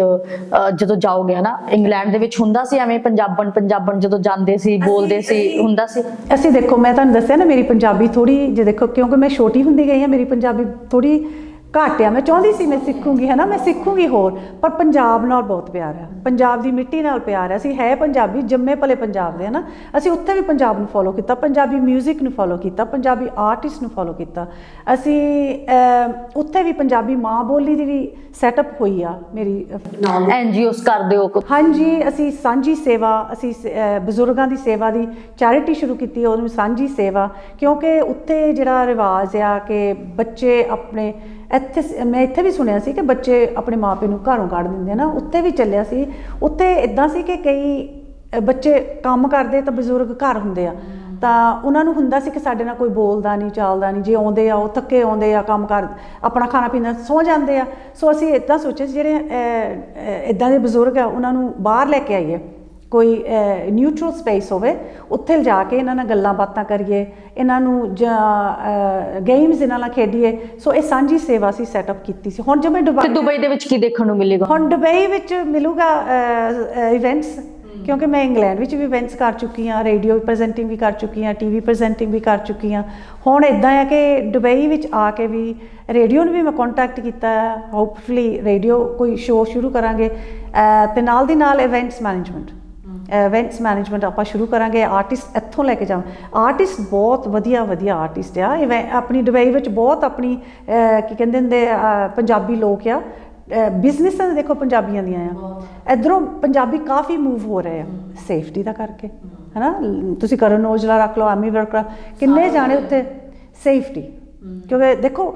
ਜਦੋਂ ਜਾਓਗੇ ਹਨਾ ਇੰਗਲੈਂਡ ਦੇ ਵਿੱਚ ਹੁੰਦਾ ਸੀ ਐਵੇਂ ਪੰਜਾਬਣ ਪੰਜਾਬਣ ਜਦੋਂ ਜਾਂਦੇ ਸੀ ਬੋਲਦੇ ਸੀ ਹੁੰਦਾ ਸੀ? ਅਸੀਂ ਦੇਖੋ ਮੈਂ ਤੁਹਾਨੂੰ ਦੱਸਿਆ ਨਾ ਮੇਰੀ ਪੰਜਾਬੀ ਥੋੜੀ ਜੇ ਦੇਖੋ ਕਿਉਂਕਿ ਮੈਂ ਛੋਟੀ ਹੁੰਦੀ ਗਈ ਹਾਂ ਮੇਰੀ ਪੰਜਾਬੀ ਥੋੜੀ ਘੱਟ ਆ ਮੈਂ ਚਾਹੁੰਦੀ ਸੀ ਮੈਂ ਸਿੱਖੂੰਗੀ ਹੈ ਨਾ ਮੈਂ ਸਿੱਖੂੰਗੀ ਹੋਰ ਪਰ ਪੰਜਾਬ ਨਾਲ ਬਹੁਤ ਪਿਆਰ ਆ। ਪੰਜਾਬ ਦੀ ਮਿੱਟੀ ਨਾਲ ਪਿਆਰ ਆ। ਅਸੀਂ ਹੈ ਪੰਜਾਬੀ ਜੰਮੇ ਪਲੇ ਪੰਜਾਬ ਦੇ ਹੈ ਨਾ ਅਸੀਂ ਉੱਥੇ ਵੀ ਪੰਜਾਬ ਨੂੰ ਫੋਲੋ ਕੀਤਾ ਪੰਜਾਬੀ 뮤직 ਨੂੰ ਫੋਲੋ ਕੀਤਾ ਪੰਜਾਬੀ ਆਰਟਿਸਟ ਨੂੰ ਫੋਲੋ ਕੀਤਾ। ਅਸੀਂ ਉੱਥੇ ਵੀ ਪੰਜਾਬੀ ਮਾਂ ਬੋਲੀ ਦੀ ਵੀ ਸੈਟਅਪ ਹੋਈ ਆ ਮੇਰੀ ਐਨਜੀਓਸ ਕਰਦੇ ਹੋ ਹਾਂਜੀ ਅਸੀਂ ਸਾਂਝੀ ਸੇਵਾ ਅਸੀਂ ਬਜ਼ੁਰਗਾਂ ਦੀ ਸੇਵਾ ਦੀ ਚੈਰਿਟੀ ਸ਼ੁਰੂ ਕੀਤੀ ਉਹਨੂੰ ਸਾਂਝੀ ਸੇਵਾ ਕਿਉਂਕਿ ਉੱਥੇ ਜਿਹੜਾ ਰਿਵਾਜ ਆ ਕਿ ਬੱਚੇ ਆਪਣੇ ਇੱਥੇ ਸ- ਮੈਂ ਇੱਥੇ ਵੀ ਸੁਣਿਆ ਸੀ ਕਿ ਬੱਚੇ ਆਪਣੇ ਮਾਪੇ ਨੂੰ ਘਰੋਂ ਕੱਢ ਦਿੰਦੇ ਆ ਨਾ ਉੱਥੇ ਵੀ ਚੱਲਿਆ ਸੀ। ਉੱਥੇ ਇਦਾਂ ਸੀ ਕਿ ਕਈ, ਅਹ, ਬੱਚੇ ਕੰਮ ਕਰਦੇ ਤਾਂ ਬਜ਼ੁਰਗ ਘਰ ਹੁੰਦੇ ਆ। ਤਾਂ ਉਹਨਾਂ ਨੂੰ ਹੁੰਦਾ ਸੀ ਕਿ ਸਾਡੇ ਨਾਲ ਕੋਈ ਬੋਲਦਾ ਨਹੀਂ, ਚਾਲਦਾ ਨਹੀਂ, ਜੇ ਆਉਂਦੇ ਆ, ਉਹ ਥੱਕੇ ਆਉਂਦੇ ਆ, ਕੰਮ ਕਰ, ਆਪਣਾ ਖਾਣਾ ਪੀਣਾ ਸੌ ਜਾਂਦੇ ਆ। ਸੋ ਅਸੀਂ ਇਦਾਂ ਸੋਚਿਆ ਸੀ, ਜਿਹੜੇ ਇਦਾਂ ਦੇ ਬਜ਼ੁਰਗ ਆ, ਉਹਨਾਂ ਨੂੰ ਬਾਹਰ ਲੈ ਕੇ ਆਈਏ। ਕੋਈ ਨਿਊਟਰਲ ਸਪੇਸ ਹੋਵੇ ਉੱਥੇ ਲਿਜਾ ਕੇ ਇਹਨਾਂ ਨਾਲ ਗੱਲਾਂ ਬਾਤਾਂ ਕਰੀਏ ਇਹਨਾਂ ਨੂੰ ਜਾਂ ਗੇਮਸ ਇਹਨਾਂ ਨਾਲ ਖੇਡੀਏ। ਸੋ ਇਹ ਸਾਂਝੀ ਸੇਵਾ ਸੀ ਸੈਟਅਪ ਕੀਤੀ ਸੀ। ਹੁਣ ਜਿਵੇਂ ਦੁਬਈ ਦੁਬਈ ਦੇ ਵਿੱਚ ਕੀ ਦੇਖਣ ਨੂੰ ਮਿਲੇਗਾ? ਹੁਣ ਦੁਬਈ ਵਿੱਚ ਮਿਲੂਗਾ ਇਵੈਂਟਸ ਕਿਉਂਕਿ ਮੈਂ ਇੰਗਲੈਂਡ ਵਿੱਚ ਵੀ ਇਵੈਂਟਸ ਕਰ ਚੁੱਕੀ ਹਾਂ ਰੇਡੀਓ ਪ੍ਰੈਜ਼ੈਂਟਿੰਗ ਵੀ ਕਰ ਚੁੱਕੀ ਹਾਂ ਟੀਵੀ ਪ੍ਰੈਜ਼ੈਂਟਿੰਗ ਵੀ ਕਰ ਚੁੱਕੀ ਹਾਂ। ਹੁਣ ਇਦਾਂ ਹੈ ਕਿ ਦੁਬਈ ਵਿੱਚ ਆ ਕੇ ਵੀ ਰੇਡੀਓ ਨੂੰ ਵੀ ਮੈਂ ਕੰਟੈਕਟ ਕੀਤਾ। ਹੈ ਹੋਪਫੁਲੀ ਰੇਡੀਓ ਕੋਈ ਸ਼ੋਅ ਸ਼ੁਰੂ ਕਰਾਂਗੇ। ਤੇ ਨਾਲ ਦੀ ਨਾਲ ਇਵੈਂਟਸ ਮੈਨੇਜਮੈਂਟ ਇਵੈਂਟਸ ਮੈਨੇਜਮੈਂਟ ਆਪਾਂ ਸ਼ੁਰੂ ਕਰਾਂਗੇ ਆਰਟਿਸਟ ਇੱਥੋਂ ਲੈ ਕੇ ਜਾਵਾਂ ਆਰਟਿਸਟ ਬਹੁਤ ਵਧੀਆ ਵਧੀਆ ਆਰਟਿਸਟ ਆ। ਇਵੇਂ ਆਪਣੀ ਦੁਬਈ ਵਿੱਚ ਬਹੁਤ ਆਪਣੀ ਕੀ ਕਹਿੰਦੇ ਹੁੰਦੇ ਪੰਜਾਬੀ ਲੋਕ ਆ। ਬਿਜ਼ਨਸ ਦੇਖੋ ਪੰਜਾਬੀਆਂ ਦੀਆਂ ਆ। ਇਧਰੋਂ ਪੰਜਾਬੀ ਕਾਫੀ ਮੂਵ ਹੋ ਰਹੇ ਆ ਸੇਫਟੀ ਦਾ ਕਰਕੇ। ਹੈਨਾ? ਤੁਸੀਂ ਕਰਨ ਔਜਲਾ ਰੱਖ ਲਓ ਆਮੀ ਵਰਕਰ ਕਿੰਨੇ ਜਾਣੇ ਉੱਥੇ? ਸੇਫਟੀ ਕਿਉਂਕਿ ਦੇਖੋ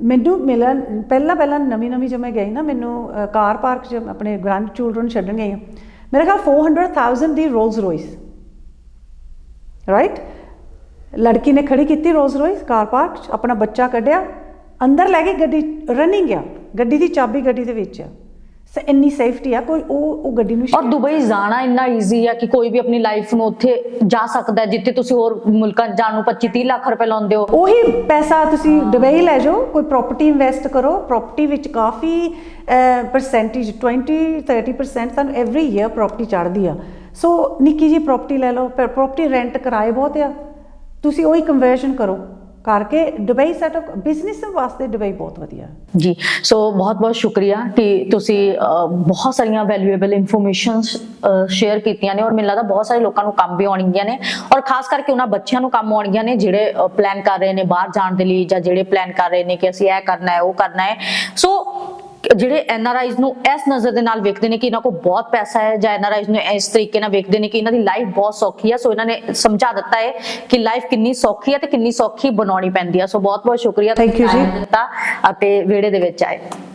ਮੈਨੂੰ ਮਿਲਣ ਪਹਿਲਾਂ ਪਹਿਲਾਂ ਨਵੀਂ ਨਵੀਂ ਜਦੋਂ ਮੈਂ ਗਈ ਨਾ ਮੈਨੂੰ ਕਾਰ ਪਾਰਕ 'ਚ ਆਪਣੇ ਗ੍ਰੈਂਡ ਚਿਲਡਰਨ ਛੱਡਣ ਗਈ ਮੇਰੇ ਖਿਆਲ 400000 ਦੀ ਰੋਲਸ ਰੋਇਸ ਰਾਈਟ ਲੜਕੀ ਨੇ ਖੜੀ ਕੀਤੀ ਰੋਲਸ ਰੋਇਸ ਕਾਰ ਪਾਰਕ 'ਚ ਆਪਣਾ ਬੱਚਾ ਕੱਢਿਆ ਅੰਦਰ ਲੈ ਕੇ ਗੱਡੀ ਰਨਿੰਗ ਆ ਗੱਡੀ ਦੀ ਚਾਬੀ ਗੱਡੀ ਦੇ ਵਿੱਚ ਆ ਇੰਨੀ ਸੇਫਟੀ ਆ ਕੋਈ ਉਹ ਉਹ ਗੱਡੀ ਨੂੰ ਔਰ ਦੁਬਈ ਜਾਣਾ ਇੰਨਾ ਈਜ਼ੀ ਆ ਕਿ ਕੋਈ ਵੀ ਆਪਣੀ ਲਾਈਫ ਨੂੰ ਉੱਥੇ ਜਾ ਸਕਦਾ ਜਿੱਥੇ ਤੁਸੀਂ ਹੋਰ ਮੁਲਕਾਂ ਜਾਣ ਨੂੰ 25 30 ਲੱਖ ਰੁਪਏ ਲਾਉਂਦੇ ਹੋ। ਉਹੀ ਪੈਸਾ ਤੁਸੀਂ ਦੁਬਈ ਲੈ ਜਾਓ ਕੋਈ ਪ੍ਰਾਪਰਟੀ ਇਨਵੈਸਟ ਕਰੋ ਪ੍ਰਾਪਰਟੀ ਵਿੱਚ ਕਾਫੀ ਪਰਸੈਂਟੇਜ 20 30% ਤੁਹਾਨੂੰ ਐਵਰੀ ਈਅਰ ਪ੍ਰਾਪਰਟੀ ਚੜ੍ਹਦੀ ਆ। ਸੋ ਨਿੱਕੀ ਜੀ ਪ੍ਰਾਪਰਟੀ ਲੈ ਲਓ ਪਰ ਪ੍ਰਾਪਰਟੀ ਰੈਂਟ ਕਿਰਾਏ ਬਹੁਤ ਆ। ਤੁਸੀਂ ਉਹੀ ਕਨਵਰਸ਼ਨ ਕਰੋ। ਕਰਕੇ ਦੁਬਈ ਸੈਟਅਪ ਬਿਜ਼ਨਸ ਵਾਸਤੇ ਦੁਬਈ ਬਹੁਤ ਵਧੀਆ। ਜੀ ਸੋ ਬਹੁਤ ਬਹੁਤ ਸ਼ੁਕਰੀਆ ਕਿ ਤੁਸੀਂ ਬਹੁਤ ਸਾਰੀਆਂ ਵੈਲਿਊਏਬਲ ਇਨਫੋਰਮੇਸ਼ਨਸ ਸ਼ੇਅਰ ਕੀਤੀਆਂ ਨੇ ਔਰ ਮੈਨੂੰ ਲੱਗਦਾ ਬਹੁਤ ਸਾਰੇ ਲੋਕਾਂ ਨੂੰ ਕੰਮ ਵੀ ਆਉਣਗੀਆਂ ਨੇ ਔਰ ਖਾਸ ਕਰਕੇ ਉਹਨਾਂ ਬੱਚਿਆਂ ਨੂੰ ਕੰਮ ਆਉਣਗੀਆਂ ਨੇ ਜਿਹੜੇ ਪਲਾਨ ਕਰ ਰਹੇ ਨੇ ਬਾਹਰ ਜਾਣ ਦੇ ਲਈ ਜਾਂ ਜਿਹੜੇ ਪਲਾਨ ਕਰ ਰਹੇ ਨੇ ਕਿ ਅਸੀਂ ਇਹ ਕਰਨਾ ਹੈ, ਉਹ ਕਰਨਾ ਹੈ। ਸੋ ਜਿਹੜੇ ਐਨ ਆਰ ਆਈਜ਼ ਨੂੰ ਇਸ ਨਜ਼ਰ ਦੇ ਨਾਲ ਵੇਖਦੇ ਨੇ ਕਿ ਇਹਨਾਂ ਕੋਲ ਬਹੁਤ ਪੈਸਾ ਹੈ ਜਾਂ ਐਨ ਆਰ ਆਈਜ਼ ਨੂੰ ਇਸ ਤਰੀਕੇ ਨਾਲ ਵੇਖਦੇ ਨੇ ਕਿ ਇਹਨਾਂ ਦੀ ਲਾਈਫ ਬਹੁਤ ਸੌਖੀ ਹੈ। ਸੋ ਇਹਨਾਂ ਨੇ ਸਮਝਾ ਦਿੱਤਾ ਹੈ ਕਿ ਲਾਈਫ ਕਿੰਨੀ ਸੌਖੀ ਹੈ ਤੇ ਕਿੰਨੀ ਸੌਖੀ ਬਣਾਉਣੀ ਪੈਂਦੀ ਹੈ। ਸੋ ਬਹੁਤ ਬਹੁਤ ਸ਼ੁਕਰੀਆ Thank you ਜੀ। ਅਤੇ ਵਿਹੜੇ ਦੇ ਵਿੱਚ ਆਏ।